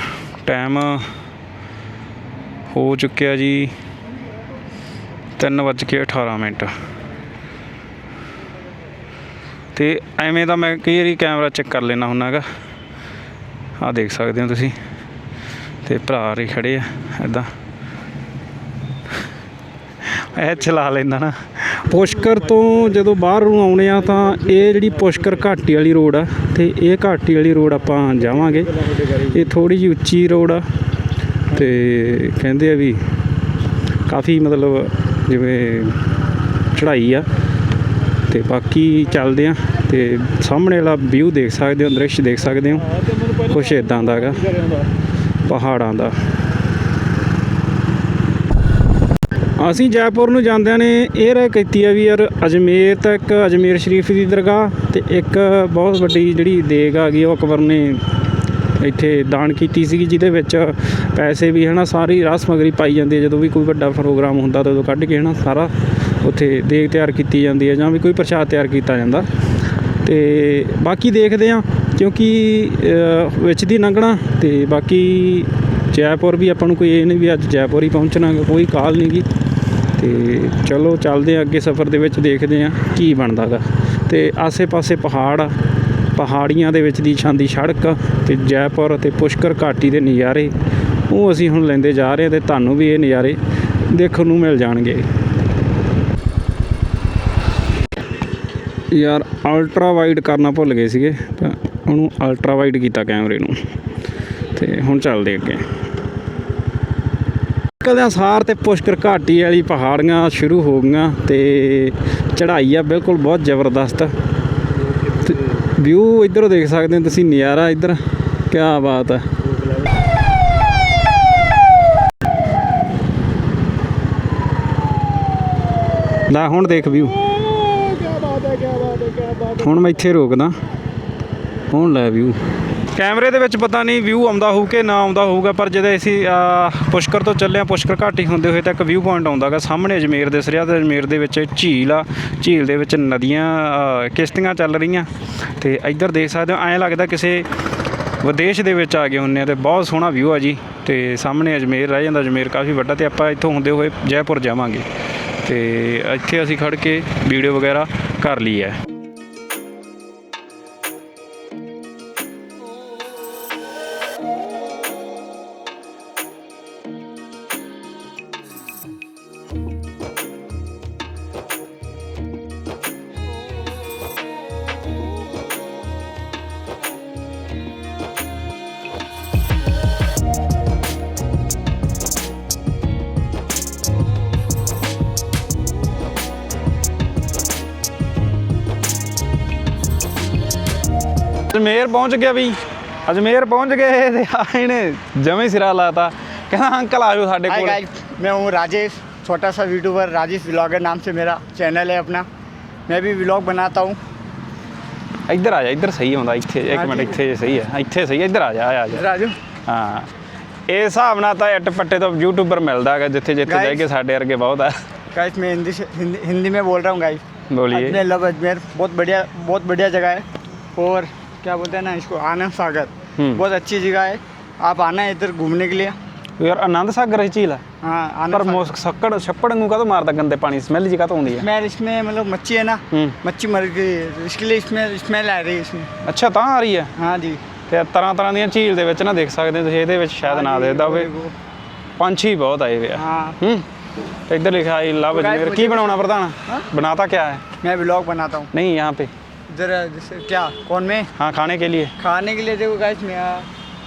Speaker 1: ਟਾਈਮ ਹੋ ਚੁੱਕਿਆ ਜੀ 3:18 ਮਿੰਟ। ਤੇ ਐਵੇਂ ਦਾ ਮੈਂ ਕਈ ਵਾਰੀ ਕੈਮਰਾ ਚੈੱਕ ਕਰ ਲੈਣਾ ਹੁੰਨਾਗਾ ਆਹ ਦੇਖ ਸਕਦੇ ਹੋ ਤੁਸੀਂ। ਤੇ ਭਰਾ ਰੇ ਖੜੇ ਆ ਐਦਾਂ ਇਹ ਚਲਾ ਲੈਂਦਾ ਨਾ। ਪੁਸ਼ਕਰ ਤੋਂ ਜਦੋਂ ਬਾਹਰ ਨੂੰ ਆਉਣੇ ਆ ਤਾਂ ਇਹ ਜਿਹੜੀ ਪੁਸ਼ਕਰ ਘਾਟੀ ਵਾਲੀ ਰੋਡ ਆ ਤੇ ਇਹ ਘਾਟੀ ਵਾਲੀ ਰੋਡ ਆਪਾਂ ਜਾਵਾਂਗੇ। ਇਹ ਥੋੜੀ ਜਿਹੀ ਉੱਚੀ ਰੋਡ ਆ ਤੇ ਕਹਿੰਦੇ ਆ ਵੀ ਕਾਫੀ ਮਤਲਬ ਜਿਵੇਂ ਚੜ੍ਹਾਈ ਆ ਤੇ ਬਾਕੀ ਚੱਲਦੇ ਆ ਤੇ ਸਾਹਮਣੇ ਵਾਲਾ ਵਿਊ ਦੇਖ ਸਕਦੇ ਹੋ, ਦ੍ਰਿਸ਼ ਦੇਖ ਸਕਦੇ ਹੋ, ਕੁਛ ਇਦਾਂ ਦਾ ਹੈਗਾ ਪਹਾੜਾਂ ਦਾ। ਅਸੀਂ ਜੈਪੁਰ ਨੂੰ ਜਾਂਦਿਆਂ ਨੇ ਇਹ ਰਾਏ ਕੀਤੀ ਆ ਵੀ ਯਾਰ ਅਜਮੇਰ ਤੱਕ ਅਜਮੇਰ ਸ਼ਰੀਫ ਦੀ ਦਰਗਾਹ ਤੇ ਇੱਕ ਬਹੁਤ ਵੱਡੀ ਜਿਹੜੀ ਦੇਗ ਆ ਗਈ, ਉਹ ਅਕਬਰ ਨੇ ਇੱਥੇ ਦਾਨ ਕੀਤੀ ਸੀਗੀ, ਜਿਹਦੇ ਵਿੱਚ ਪੈਸੇ ਵੀ ਹਨਾ, ਸਾਰੀ ਰਾਹ ਸਮਗਰੀ ਪਾਈ ਜਾਂਦੀ ਹੈ ਜਦੋਂ ਵੀ ਕੋਈ ਵੱਡਾ ਪ੍ਰੋਗਰਾਮ ਹੁੰਦਾ ਤਾਂ ਉਦੋਂ ਕੱਢ ਕੇ ਹਨਾ, ਸਾਰਾ ਉੱਥੇ ਦੇਗ ਤਿਆਰ ਕੀਤੀ ਜਾਂਦੀ ਹੈ ਜਾਂ ਵੀ ਕੋਈ ਪ੍ਰਸ਼ਾਦ ਤਿਆਰ ਕੀਤਾ ਜਾਂਦਾ। ਤੇ ਬਾਕੀ ਦੇਖਦੇ ਆ, ਕਿਉਂਕਿ ਵਿੱਚ ਦੀ ਲੰਘਣਾ ਤੇ ਬਾਕੀ ਜੈਪੁਰ ਵੀ ਆਪਾਂ ਨੂੰ ਕੋਈ ਇਹ ਨਹੀਂ ਵੀ ਅੱਜ ਜੈਪੁਰ ਹੀ ਪਹੁੰਚਣਾ, ਕੋਈ ਕਾਲ ਨਹੀਂ ਗੀ। ਤੇ ਚਲੋ ਚੱਲਦੇ ਆ ਅੱਗੇ ਸਫ਼ਰ ਦੇ ਵਿੱਚ ਦੇਖਦੇ ਆ ਕੀ ਬਣਦਾ ਗਾ। ਤੇ ਆਸੇ-ਪਾਸੇ ਪਹਾੜ ਆ, ਪਹਾੜੀਆਂ ਦੇ ਵਿੱਚ ਦੀ ਛਾਂਦੀ ਸੜਕ ਆ, ਤੇ ਜੈਪੁਰ ਤੇ ਪੁਸ਼ਕਰ ਘਾਟੀ ਦੇ ਨਜ਼ਾਰੇ, ਉਹ ਅਸੀਂ ਹੁਣ ਲੈਂਦੇ ਜਾ ਰਹੇ ਹਾਂ ਤੇ ਤੁਹਾਨੂੰ ਵੀ ਇਹ ਨਜ਼ਾਰੇ ਦੇਖਣ ਨੂੰ ਮਿਲ ਜਾਣਗੇ। ਯਾਰ ਅਲਟਰਾ ਵਾਈਡ ਕਰਨਾ ਭੁੱਲ ਗਏ ਸੀਗੇ, ਤਾਂ ਉਹਨੂੰ ਅਲਟਰਾ ਵਾਈਡ ਕੀਤਾ ਕੈਮਰੇ ਨੂੰ। ਤੇ ਹੁਣ ਚੱਲਦੇ ਅੱਗੇ। ਕਦਿਆਂ ਸਾਰ ਤੇ ਪੁਸ਼ਕਰ ਘਾਟੀ ਵਾਲੀ ਪਹਾੜੀਆਂ ਸ਼ੁਰੂ ਹੋ ਗਈਆਂ ਤੇ ਚੜ੍ਹਾਈ ਆ ਬਿਲਕੁਲ ਬਹੁਤ ਜ਼ਬਰਦਸਤ। ਵਿਊ ਇੱਧਰੋਂ ਦੇਖ ਸਕਦੇ ਹੋ ਤੁਸੀਂ, ਨਜ਼ਾਰਾ ਇੱਧਰ ਕੀ ਬਾਤ ਹੈ ਲੈ ਹੁਣ ਦੇਖ ਵਿਊ। ਹੁਣ ਮੈਂ ਇੱਥੇ ਰੋਕਦਾ। ਹੁਣ ਲੈ ਵਿਊ। ਕੈਮਰੇ ਦੇ ਵਿੱਚ ਪਤਾ ਨਹੀਂ ਵਿਊ ਆਉਂਦਾ ਹੋਊ ਕਿ ਨਾ ਆਉਂਦਾ ਹੋਊਗਾ, ਪਰ ਜਦੋਂ ਅਸੀਂ ਪੁਸ਼ਕਰ ਤੋਂ ਚੱਲੇ ਆ ਪੁਸ਼ਕਰ ਘਾਟੀ ਹੁੰਦੇ ਹੋਏ ਤਾਂ ਇੱਕ ਵਿਊ ਪੁਆਇੰਟ ਆਉਂਦਾਗਾ, ਸਾਹਮਣੇ ਅਜਮੇਰ ਦਿਸ ਰਿਹਾ ਤੇ ਅਜਮੇਰ ਦੇ ਵਿੱਚ ਝੀਲ ਆ, ਝੀਲ ਦੇ ਵਿੱਚ ਨਦੀਆਂ ਕਿਸ਼ਤੀਆਂ ਚੱਲ ਰਹੀਆਂ। ਤੇ ਇੱਧਰ ਦੇਖ ਸਕਦੇ ਹੋ, ਐਂ ਲੱਗਦਾ ਕਿਸੇ ਵਿਦੇਸ਼ ਦੇ ਵਿੱਚ ਆ ਗਏ ਹੁੰਨੇ ਆ ਤੇ ਬਹੁਤ ਸੋਹਣਾ ਵਿਊ ਆ ਜੀ। ਤੇ ਸਾਹਮਣੇ ਅਜਮੇਰ ਰਹਿ ਜਾਂਦਾ, ਅਜਮੇਰ ਕਾਫੀ ਵੱਡਾ ਤੇ ਆਪਾਂ ਇੱਥੋਂ ਹੁੰਦੇ ਹੋਏ ਜੈਪੁਰ ਜਾਵਾਂਗੇ। ਤੇ ਇੱਥੇ ਅਸੀਂ ਖੜ ਕੇ ਵੀਡੀਓ ਵਗੈਰਾ ਕਰ ਲਈ ਹੈ ਪਹੁੰਚ ਗਿਆ ਵੀ ਅਜਮੇਰ ਪਹੁੰਚ ਗਏ ਤੇ ਆਏ ਨੇ ਜਮੇ ਸਿਰਾ ਲਾਤਾ ਕਹਿੰਦਾ ਅੰਕਲ ਆਜੋ ਸਾਡੇ
Speaker 6: हाय
Speaker 1: ਕੋਲ
Speaker 6: गाइस मैं हूँ राजेश छोटा सा यूट्यूबर राजेश व्लॉगर नाम से मेरा चैनल है अपना मैं भी व्लॉग बनाता हूँ
Speaker 1: ਇੱਧਰ ਆ ਜਾ ਇੱਧਰ ਸਹੀ ਆਉਂਦਾ ਇੱਥੇ ਇੱਕ ਮਿੰਟ
Speaker 6: ਹਾਂਜੀ।
Speaker 1: ਇੱਥੇ ਸਹੀ ਹੈ ਇੱਥੇ ਸਹੀ ਹੈ, ਇੱਧਰ ਆ ਜਾ ਆ ਜਾ
Speaker 6: राजू
Speaker 1: ਹਾਂ ਇਹ ਹਿਸਾਬ ਨਾਲ ਤਾਂ ਇੱਟ ਪੱਟੇ ਤੋਂ ਯੂਟਿਊਬਰ ਮਿਲਦਾ ਹੈਗਾ ਜਿੱਥੇ ਜਿੱਥੇ
Speaker 6: Guys-
Speaker 1: ਜਾਈਏ ਸਾਡੇ ਵਰਗੇ ਬਹੁਤ ਆ
Speaker 6: गाइस मैं हिंदी से हिंदी, हिंदी में बोल रहा हूँ गाइस
Speaker 1: बोलिए
Speaker 6: अजमेर लव अजमेर बहुत बढ़िया बहुत बढ़िया जगह है और क्या बोलते हैं ना इसको आनंद सागर
Speaker 1: हम्म।
Speaker 6: बहुत अच्छी जगह है आप आना है इधर घूमने के लिए
Speaker 1: ਯਾਰ ਆਨੰਦ ਸਾਗਰ ਦੀ ਝੀਲ ਆ
Speaker 6: हाँ
Speaker 1: ਪਰ
Speaker 6: आनंद
Speaker 1: ਮੋਸ ਛੱਕੜ ਛੱਪੜ ਨੂੰ ਕਾਹਤੋਂ ਮਾਰਦਾ ਗੰਦੇ ਪਾਣੀ ਸਮੈਲ ਜੀ ਕਾਹਤੋਂ ਆਉਂਦੀ ਹੈ
Speaker 6: स्मेल इसमें मतलब मच्छी है ना
Speaker 1: हम्म।
Speaker 6: मच्छी मर गई है तो इसके लिए इसमें स्मेल आ रही है इसमें
Speaker 1: ਅੱਛਾ ਤਾਂ ਆ ਰਹੀ ਹੈ
Speaker 6: हाँ जी
Speaker 1: ਤੇ ਤਰ੍ਹਾਂ ਤਰ੍ਹਾਂ ਦੀਆਂ ਝੀਲ ਦੇ ਵਿੱਚ ਨਾ ਦੇਖ ਸਕਦੇ ਹੋ ਤੁਸੀਂ ਇਹਦੇ ਵਿੱਚ ਸ਼ਾਇਦ ਨਾ ਦੇਖਦਾ ਹੋਵੇ ਪੰਛੀ ਬਹੁਤ ਆਏ ਹੋਏ ਆ
Speaker 6: हाँ
Speaker 1: ਹੂੰ ਤੇ ਇੱਧਰ ਲਿਖਿਆ ਆਈ ਲਵ
Speaker 6: guys,
Speaker 1: ਅਜਮੇਰ ਕੀ
Speaker 6: मुझे-
Speaker 1: ਬਣਾਉਣਾ ਪ੍ਰਧਾਨ
Speaker 6: हाँ?
Speaker 1: बनाता क्या है
Speaker 6: मैं व्लॉग बनाता हूँ
Speaker 1: नहीं यहाँ पे
Speaker 6: इधर जैसे क्या कौन में?
Speaker 1: हाँ खाने के लिए।
Speaker 6: खाने के लिए देखो गाइस मेरा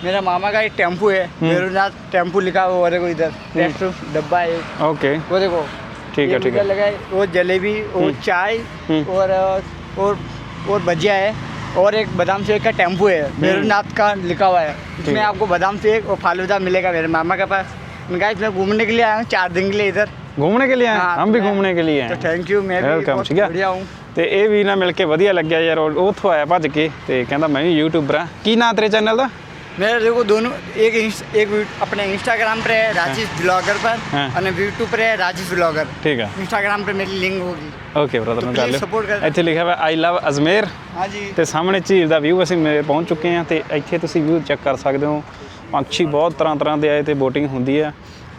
Speaker 6: मेरा मामा का एक टेंपू है मेरुनाथ टेंपू लिखा हुआ है देखो इधर डब्बा है।
Speaker 1: ओके।
Speaker 6: वो देखो
Speaker 1: ठीक है, ठीक है।
Speaker 6: लगा है वो जलेबी वो चाय
Speaker 1: हम्म।
Speaker 6: और और और भजिया है और एक बादाम शेक का टेंपू है मेरुनाथ का लिखा हुआ है। इसमें। आपको बादाम शेक और फालूदा मिलेगा मेरे मामा के पास। गाइस मैं घूमने के लिए आया हूँ चार दिन के लिए इधर।
Speaker 1: घूमने के लिए आए
Speaker 6: हाँ,
Speaker 1: हम भी
Speaker 6: तो
Speaker 1: घूमने के लिए
Speaker 6: तो थैंक यू मैं भी? बढ़िया हूँ।
Speaker 1: ਤੇ ਇਹ ਵੀ ਨਾ ਮਿਲ ਕੇ ਵਧੀਆ ਲੱਗਿਆ ਯਾਰ ਉਹ ਉੱਥੋਂ ਆਇਆ ਭੱਜ ਕੇ ਤੇ ਕਹਿੰਦਾ ਮੈਂ ਵੀ ਯੂਟਿਊਬਰ ਆ ਕੀ ਨਾਂ ਤੇਰੇ ਚੈਨਲ ਦਾ
Speaker 6: मेरा देखो दोनों एक इंस- एक वी- अपने इंस्टाग्राम पर है राजेश ब्लॉगर पर
Speaker 1: हाँ।
Speaker 6: और यूट्यूब पर है राजेश ब्लॉगर
Speaker 1: ਠੀਕ ਆ
Speaker 6: इंस्टाग्राम पे मेरी लिंक होगी
Speaker 1: ਓਕੇ ਬ੍ਰਦਰ ਨੂੰ ਕਰ
Speaker 6: please support
Speaker 1: ਲਿਓ
Speaker 6: ਕਰ-
Speaker 1: ਇੱਥੇ ਲਿਖਿਆ ਹੋਇਆ ਆਈ ਲਵ ਅਜਮੇਰ
Speaker 6: हाँ जी
Speaker 1: ਤੇ ਸਾਹਮਣੇ ਝੀਲ ਦਾ ਵਿਊ ਅਸੀਂ ਮੇ- ਪਹੁੰਚ ਚੁੱਕੇ ਹਾਂ ਤੇ ਇੱਥੇ ਤੁਸੀਂ ਵਿਊ ਚੈੱਕ ਕਰ ਸਕਦੇ ਹੋ ਪੰਛੀ ਬਹੁਤ ਤਰ੍ਹਾਂ ਤਰ੍ਹਾਂ ਦੇ ਆਏ ਤੇ ਬੋਟਿੰਗ ਹੁੰਦੀ ਹੈ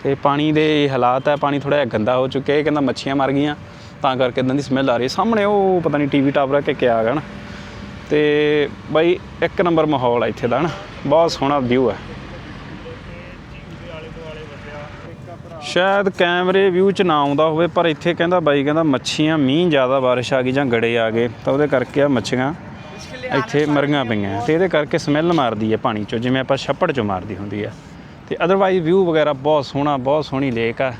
Speaker 1: ਤੇ ਪਾਣੀ ਦੇ ਇਹ ਹਾਲਾਤ ਹੈ ਪਾਣੀ ਥੋੜਾ ਜਿਹਾ ਗੰਦਾ ਹੋ ਚੁੱਕਿਆ ਇਹ ਕਹਿੰਦਾ ਮੱਛੀਆਂ ਮਰ ਗਈਆਂ ਤਾਂ ਕਰਕੇ ਇਦਾਂ ਦੀ ਸਮੈਲ ਆ ਰਹੀ ਹੈ। ਸਾਹਮਣੇ ਉਹ ਪਤਾ ਨਹੀਂ ਟੀਵੀ ਟਾਵਰ ਹੈ ਕਿ ਕਿਆ ਹੈਗਾ ਨਾ। ਤੇ ਬਾਈ, ਇੱਕ ਨੰਬਰ ਮਾਹੌਲ ਆ ਇੱਥੇ ਦਾ ਨਾ। ਬਹੁਤ ਸੋਹਣਾ ਵਿਊ ਹੈ ਸ਼ਾਇਦ ਕੈਮਰੇ ਵਿਊ ਚ ਨਾ ਆਉਂਦਾ ਹੋਵੇ, ਪਰ ਇੱਥੇ ਕਹਿੰਦਾ, ਬਾਈ ਕਹਿੰਦਾ ਮੱਛੀਆਂ, ਮੀਂਹ ਜ਼ਿਆਦਾ ਬਾਰਿਸ਼ ਆ ਗਈ ਜਾਂ ਗੜੇ ਆ ਗਏ, ਤਾਂ ਉਹਦੇ ਕਰਕੇ ਆ ਮੱਛੀਆਂ ਇੱਥੇ ਮਰੀਆਂ ਪਈਆਂ। ਤੇ ਇਹਦੇ ਕਰਕੇ ਸਮੈਲ ਮਾਰਦੀ ਹੈ ਪਾਣੀ ਚੋਂ, ਜਿਵੇਂ ਆਪਾਂ ਛੱਪੜ ਚੋਂ ਮਾਰਦੀ ਹੁੰਦੀ ਹੈ ਤੇ ਅਦਰਵਾਈਜ਼ ਵਿਊ ਵਗੈਰਾ ਬਹੁਤ ਸੋਹਣਾ, ਬਹੁਤ ਸੋਹਣੀ ਲੇਕ ਆ।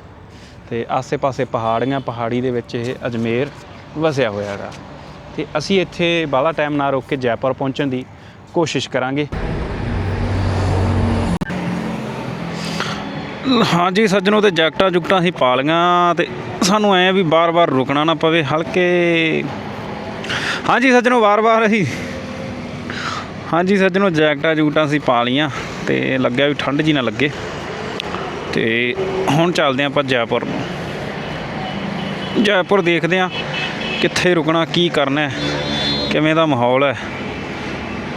Speaker 1: ਤੇ ਆਸੇ-ਪਾਸੇ ਪਹਾੜੀਆਂ, ਪਹਾੜੀ ਦੇ ਵਿੱਚ ਇਹ ਅਜਮੇਰ ਵਸਿਆ ਹੋਇਆ ਹੈਗਾ। ਤੇ ਅਸੀਂ ਇੱਥੇ ਬਾਹਲਾ ਟਾਈਮ ਨਾ ਰੋਕ ਕੇ ਜੈਪੁਰ ਪਹੁੰਚਣ ਦੀ ਕੋਸ਼ਿਸ਼ ਕਰਾਂਗੇ। ਹਾਂਜੀ ਸੱਜਣੋ, ਤੇ ਜੈਕਟਾਂ ਜੁਕਟਾਂ ਅਸੀਂ ਪਾ ਲਈਆਂ ਤੇ ਸਾਨੂੰ ਐ ਵੀ ਬਾਰ-ਬਾਰ ਰੁਕਣਾ ਨਾ ਪਵੇ, ਹਲਕੇ ਹਾਂਜੀ ਸੱਜਣੋ, ਵਾਰ-ਵਾਰ ਅਸੀਂ ਹਾਂਜੀ ਸੱਜਣੋ, ਜੈਕਟਾਂ ਜੁਕਟਾਂ ਅਸੀਂ ਪਾ ਲਈਆਂ ਤੇ ਲੱਗਿਆ ਵੀ ਠੰਡ ਜੀ ਨਾ ਲੱਗੇ। ਤੇ ਹੁਣ ਚੱਲਦੇ ਹਾਂ ਆਪਾਂ ਜੈਪੁਰ। ਨੂੰ ਜੈਪੁਰ ਦੇਖਦੇ ਹਾਂ ਕਿੱਥੇ ਰੁਕਣਾ, ਕੀ ਕਰਨਾ ਹੈ, ਕਿਵੇਂ ਦਾ ਮਾਹੌਲ ਹੈ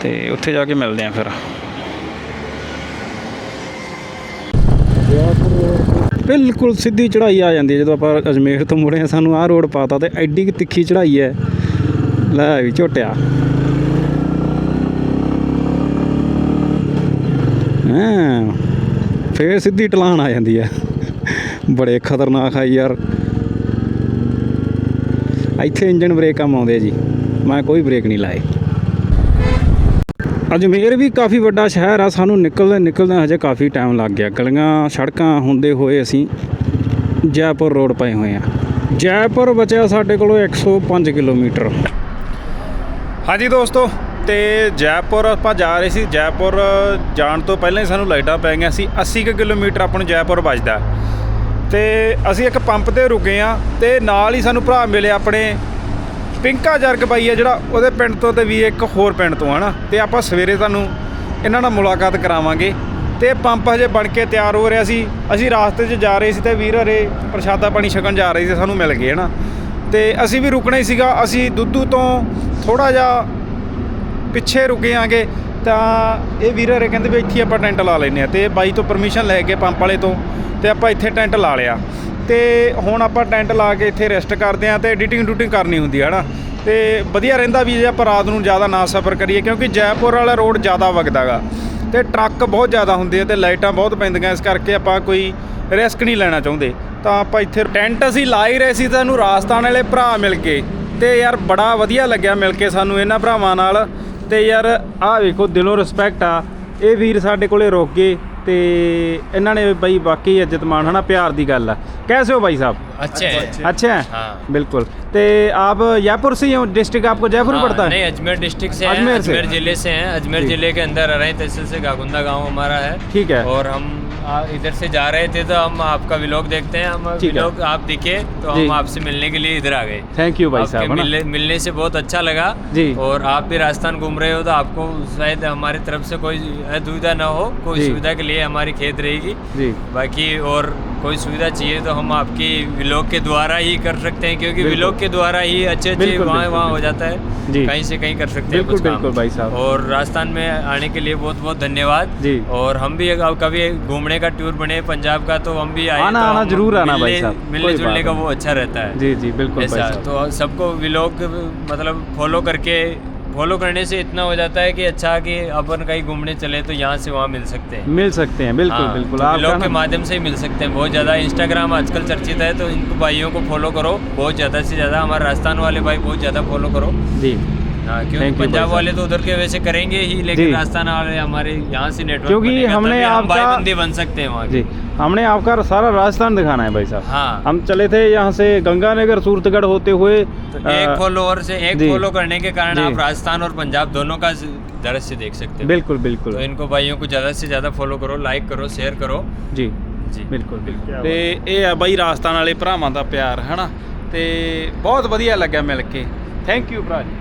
Speaker 1: ਤੇ ਉੱਥੇ ਜਾ ਕੇ ਮਿਲਦੇ ਆ ਫਿਰ। ਬਿਲਕੁਲ ਸਿੱਧੀ ਚੜ੍ਹਾਈ ਆ ਜਾਂਦੀ ਹੈ, ਜਦੋਂ ਆਪਾਂ ਅਜਮੇਰ ਤੋਂ ਮੁੜੇ ਆ ਸਾਨੂੰ ਆਹ ਰੋਡ ਪਾਤਾ ਤੇ ਐਡੀ ਕੁ ਤਿੱਖੀ ਚੜ੍ਹਾਈ ਹੈ। ਲੈ ਵੀ ਝੋਟਿਆ। ਹਾਂ। ਫੇਰ ਸਿੱਧੀ ਟਲਾਨ ਆ ਜਾਂਦੀ ਹੈ ਬੜੇ ਖਤਰਨਾਕ ਆ ਯਾਰ। ਇੱਥੇ ਇੰਜਨ ਬ੍ਰੇਕ ਕੰਮ ਆਉਂਦੇ ਜੀ। ਮੈਂ ਕੋਈ ਬ੍ਰੇਕ ਨਹੀਂ ਲਾਏ। ਅਜਮੇਰ ਵੀ ਕਾਫੀ ਵੱਡਾ ਸ਼ਹਿਰ ਆ। ਸਾਨੂੰ ਨਿਕਲਦੇ ਨਿਕਲਦੇ ਹਜੇ ਕਾਫੀ ਟਾਈਮ ਲੱਗ ਗਿਆ। ਗਲੀਆਂ, ਸੜਕਾਂ ਹੁੰਦੇ ਹੋਏ ਅਸੀਂ ਜੈਪੁਰ ਰੋਡ ਪਏ ਹੋਏ ਆ। ਜੈਪੁਰ ਬਚਿਆ ਸਾਡੇ ਕੋਲੋਂ 105 ਕਿਲੋਮੀਟਰ। ਹਾਂਜੀ ਦੋਸਤੋ ਤੇ ਜੈਪੁਰ ਆਪਾਂ ਜਾ ਰਹੇ ਸੀ, ਜੈਪੁਰ ਜਾਣ ਤੋਂ ਪਹਿਲਾਂ ਹੀ ਸਾਨੂੰ ਲਾਈਟਾਂ ਪੈ ਗਈਆਂ ਸੀ 80 ਕੁ ਕਿਲੋਮੀਟਰ ਆਪਾਂ ਨੂੰ ਜੈਪੁਰ ਵੱਜਦਾ। ਤੇ ਅਸੀਂ ਇੱਕ ਪੰਪ ਤੇ ਰੁਕੇ ਆ ਤੇ ਨਾਲ ਹੀ ਸਾਨੂੰ ਭਰਾ ਮਿਲੇ ਆਪਣੇ ਪਿੰਕਾ ਜਰਗ ਬਾਈ ਆ ਜਿਹੜਾ, ਉਹਦੇ ਪਿੰਡ ਤੋਂ ਤੇ ਵੀ ਇੱਕ ਹੋਰ ਪਿੰਡ ਤੋਂ, ਹਨਾ? ਤੇ ਆਪਾਂ ਸਵੇਰੇ ਤੁਹਾਨੂੰ ਇਹਨਾਂ ਨਾਲ ਮੁਲਾਕਾਤ ਕਰਾਵਾਂਗੇ। ਤੇ ਪੰਪ ਹਜੇ ਬਣ ਕੇ ਤਿਆਰ ਹੋ ਰਿਹਾ ਸੀ। ਅਸੀਂ ਰਾਸਤੇ 'ਚ ਜਾ ਰਹੇ ਸੀ ਤੇ ਵੀਰ ਹਰੇ ਪ੍ਰਸ਼ਾਦਾ ਪਾਣੀ ਛਕਣ ਜਾ ਰਹੇ ਸੀ, ਸਾਨੂੰ ਮਿਲ ਗਏ, ਹਨਾ? ਤੇ ਅਸੀਂ ਵੀ ਰੁਕਣਾ ਹੀ ਸੀਗਾ। ਅਸੀਂ ਦੁੱਧੂ ਤੋਂ ਥੋੜਾ ਜਿਹਾ ਪਿੱਛੇ ਰੁਕੇ ਆਂਗੇ, ਤਾਂ ਇਹ ਵੀਰ ਹਰੇ ਕਹਿੰਦੇ ਵੀ ਇੱਥੇ ਆਪਾਂ ਟੈਂਟ ਲਾ ਲੈਨੇ ਆ ਤੇ ਬਾਈ ਤੋਂ ਪਰਮਿਸ਼ਨ ਲੈ ਕੇ ਪੰਪ ਵਾਲੇ ਤੋਂ ਤੇ ਆਪਾਂ ਇੱਥੇ ਟੈਂਟ ਲਾ ਲਿਆ। ਤੇ ਹੁਣ ਆਪਾਂ ਟੈਂਟ ਲਾ ਕੇ ਇੱਥੇ ਰੈਸਟ ਕਰਦੇ ਆ ਤੇ ਐਡੀਟਿੰਗ ਡੂਟਿੰਗ ਕਰਨੀ ਹੁੰਦੀ ਹੈ ਹਨਾ? ਤੇ ਵਧੀਆ ਰਹਿੰਦਾ ਵੀ ਜੇ ਆਪਾਂ ਰਾਤ ਨੂੰ ਜ਼ਿਆਦਾ ਨਾ ਸਫ਼ਰ ਕਰੀਏ, ਕਿਉਂਕਿ ਜੈਪੁਰ ਵਾਲਾ ਰੋਡ ਜ਼ਿਆਦਾ ਵਗਦਾਗਾ। ਤੇ ਟਰੱਕ ਬਹੁਤ ਜ਼ਿਆਦਾ ਹੁੰਦੇ ਆ ਤੇ ਲਾਈਟਾਂ ਬਹੁਤ ਪੈਂਦੀਆਂ, ਇਸ ਕਰਕੇ ਆਪਾਂ ਕੋਈ ਰਿਸਕ ਨਹੀਂ ਲੈਣਾ ਚਾਹੁੰਦੇ। ਤਾਂ ਆਪਾਂ ਇੱਥੇ ਟੈਂਟ ਅਸੀਂ ਲਾ ਹੀ ਰਹੇ ਸੀ ਤਾਂ ਸਾਨੂੰ ਰਾਜਸਥਾਨ ਵਾਲੇ ਭਰਾ ਮਿਲ ਗਏ। ਤੇ ਯਾਰ ਬੜਾ ਵਧੀਆ ਲੱਗਿਆ ਮਿਲ ਕੇ ਸਾਨੂੰ ਇਹਨਾਂ ਭਰਾਵਾਂ ਨਾਲ। ਤੇ ਯਾਰ ਆਹ ਵੇਖੋ ਦਿਲੋਂ ਰਿਸਪੈਕਟ ਆ ਇਹ ਵੀਰ ਸਾਡੇ ਕੋਲੇ ਰੁਕ ਗਏ ਤੇ ਇਹਨਾਂ ਨੇ ਬਈ ਬਾਕੀ ਇੱਜ਼ਤ ਮਾਣ ਹਨਾ ਪਿਆਰ ਦੀ ਗੱਲ ਆ कैसे हो भाई साहब
Speaker 5: अच्छे हैं
Speaker 1: अच्छे हैं
Speaker 5: हाँ।
Speaker 1: बिल्कुल तो आप जयपुर से ही हो डिस्ट्रिक्ट आपको जयपुर
Speaker 5: हाँ,
Speaker 1: पड़ता है
Speaker 5: नहीं अजमेर डिस्ट्रिक्ट से हैं,
Speaker 1: अजमेर से?
Speaker 5: अजमेर जिले से हैं अजमेर
Speaker 1: जी।
Speaker 5: जिले के अंदर रहे तहसील से गागुंदा गांव हमारा है
Speaker 1: ठीक है
Speaker 5: और हम आ, इधर से जा रहे थे तो हम आपका विलोक देखते हैं हम व्लॉग। आप दिखे तो हम आपसे मिलने के लिए इधर आ गए।
Speaker 1: थैंक यू भाई साहब
Speaker 5: मिलने, मिलने से बहुत अच्छा लगा।
Speaker 1: जी।
Speaker 5: और आप भी राजस्थान घूम रहे हो तो आपको शायद हमारी तरफ़ से कोई दुविधा ना हो कोई सुविधा के लिए हमारी खेत रहेगी।
Speaker 1: जी।
Speaker 5: बाकी और कोई सुविधा चाहिए तो हम आपकी विलोक के द्वारा ही कर सकते हैं क्योंकि। विलोक के द्वारा ही अच्छे अच्छे वहाँ वहाँ हो जाता है। कहीं से कहीं कर सकते हैं
Speaker 1: बिल्कुल,
Speaker 5: कुछ काम।
Speaker 1: बिल्कुल भाई साहब।
Speaker 5: और राजस्थान में आने के लिए बहुत बहुत धन्यवाद
Speaker 1: जी।
Speaker 5: और हम भी अगर कभी घूमने का टूर बने पंजाब का तो हम भी आए
Speaker 1: आना,
Speaker 5: तो
Speaker 1: आना ज़रूर आना भाई
Speaker 5: मिलने-
Speaker 1: साहब,
Speaker 5: मिलने जुलने का वो अच्छा रहता है
Speaker 1: जी जी बिल्कुल
Speaker 5: तो सबको विलोक मतलब फॉलो करके फॉलो करने से इतना हो जाता है कि अच्छा कि अपन कहीं घूमने चले तो यहाँ से वहाँ मिल सकते हैं।
Speaker 1: मिल सकते हैं बिल्कुल
Speaker 5: हाँ,
Speaker 1: बिल्कुल। आप
Speaker 5: लोग के माध्यम से ही मिल सकते हैं। बहुत ज़्यादा इंस्टाग्राम आजकल चर्चित है तो इन भाइयों को फॉलो करो बहुत ज़्यादा से ज़्यादा हमारे राजस्थान वाले भाई बहुत ज़्यादा फॉलो करो।
Speaker 1: जी।
Speaker 5: हाँ
Speaker 1: Thank
Speaker 5: क्योंकि
Speaker 1: you,
Speaker 5: पंजाब
Speaker 1: भाई
Speaker 5: वाले तो उधर के वैसे करेंगे ही
Speaker 1: जी।
Speaker 5: लेकिन राजस्थान वाले हमारे यहाँ से नेटवर्क
Speaker 1: क्योंकि
Speaker 5: बनेगा
Speaker 1: हमने
Speaker 5: तभी हम
Speaker 1: आपका-
Speaker 5: भाईबंदी बन सकते हैं वहाँ
Speaker 1: जी
Speaker 5: की
Speaker 1: हमने आपका सारा राजस्थान दिखाना है भाई साहब
Speaker 5: हाँ
Speaker 1: हम चले थे यहाँ से गंगानगर सूरतगढ़ होते हुए
Speaker 5: तो
Speaker 1: अ,
Speaker 5: एक फॉलोअर से एक
Speaker 1: जी।
Speaker 5: फॉलो करने के कारण
Speaker 1: जी।
Speaker 5: आप राजस्थान और पंजाब दोनों का दृश्य देख सकते हो
Speaker 1: बिल्कुल बिल्कुल
Speaker 5: तो इनको भाइयों को ज़्यादा से ज़्यादा फॉलो करो लाइक करो शेयर करो
Speaker 1: ਜੀ
Speaker 5: ਜੀ
Speaker 1: ਬਿਲਕੁਲ ਬਿਲਕੁਲ ਤੇ ਇਹ ਆ ਬਾਈ ਰਾਜਸਥਾਨ ਵਾਲੇ ਭਰਾਵਾਂ ਦਾ ਪਿਆਰ ਹੈਨਾ ਤੇ ਬਹੁਤ ਵਧੀਆ ਲੱਗਿਆ ਮਿਲ ਕੇ ਥੈਂਕ ਯੂ ਭਰਾ ਜੀ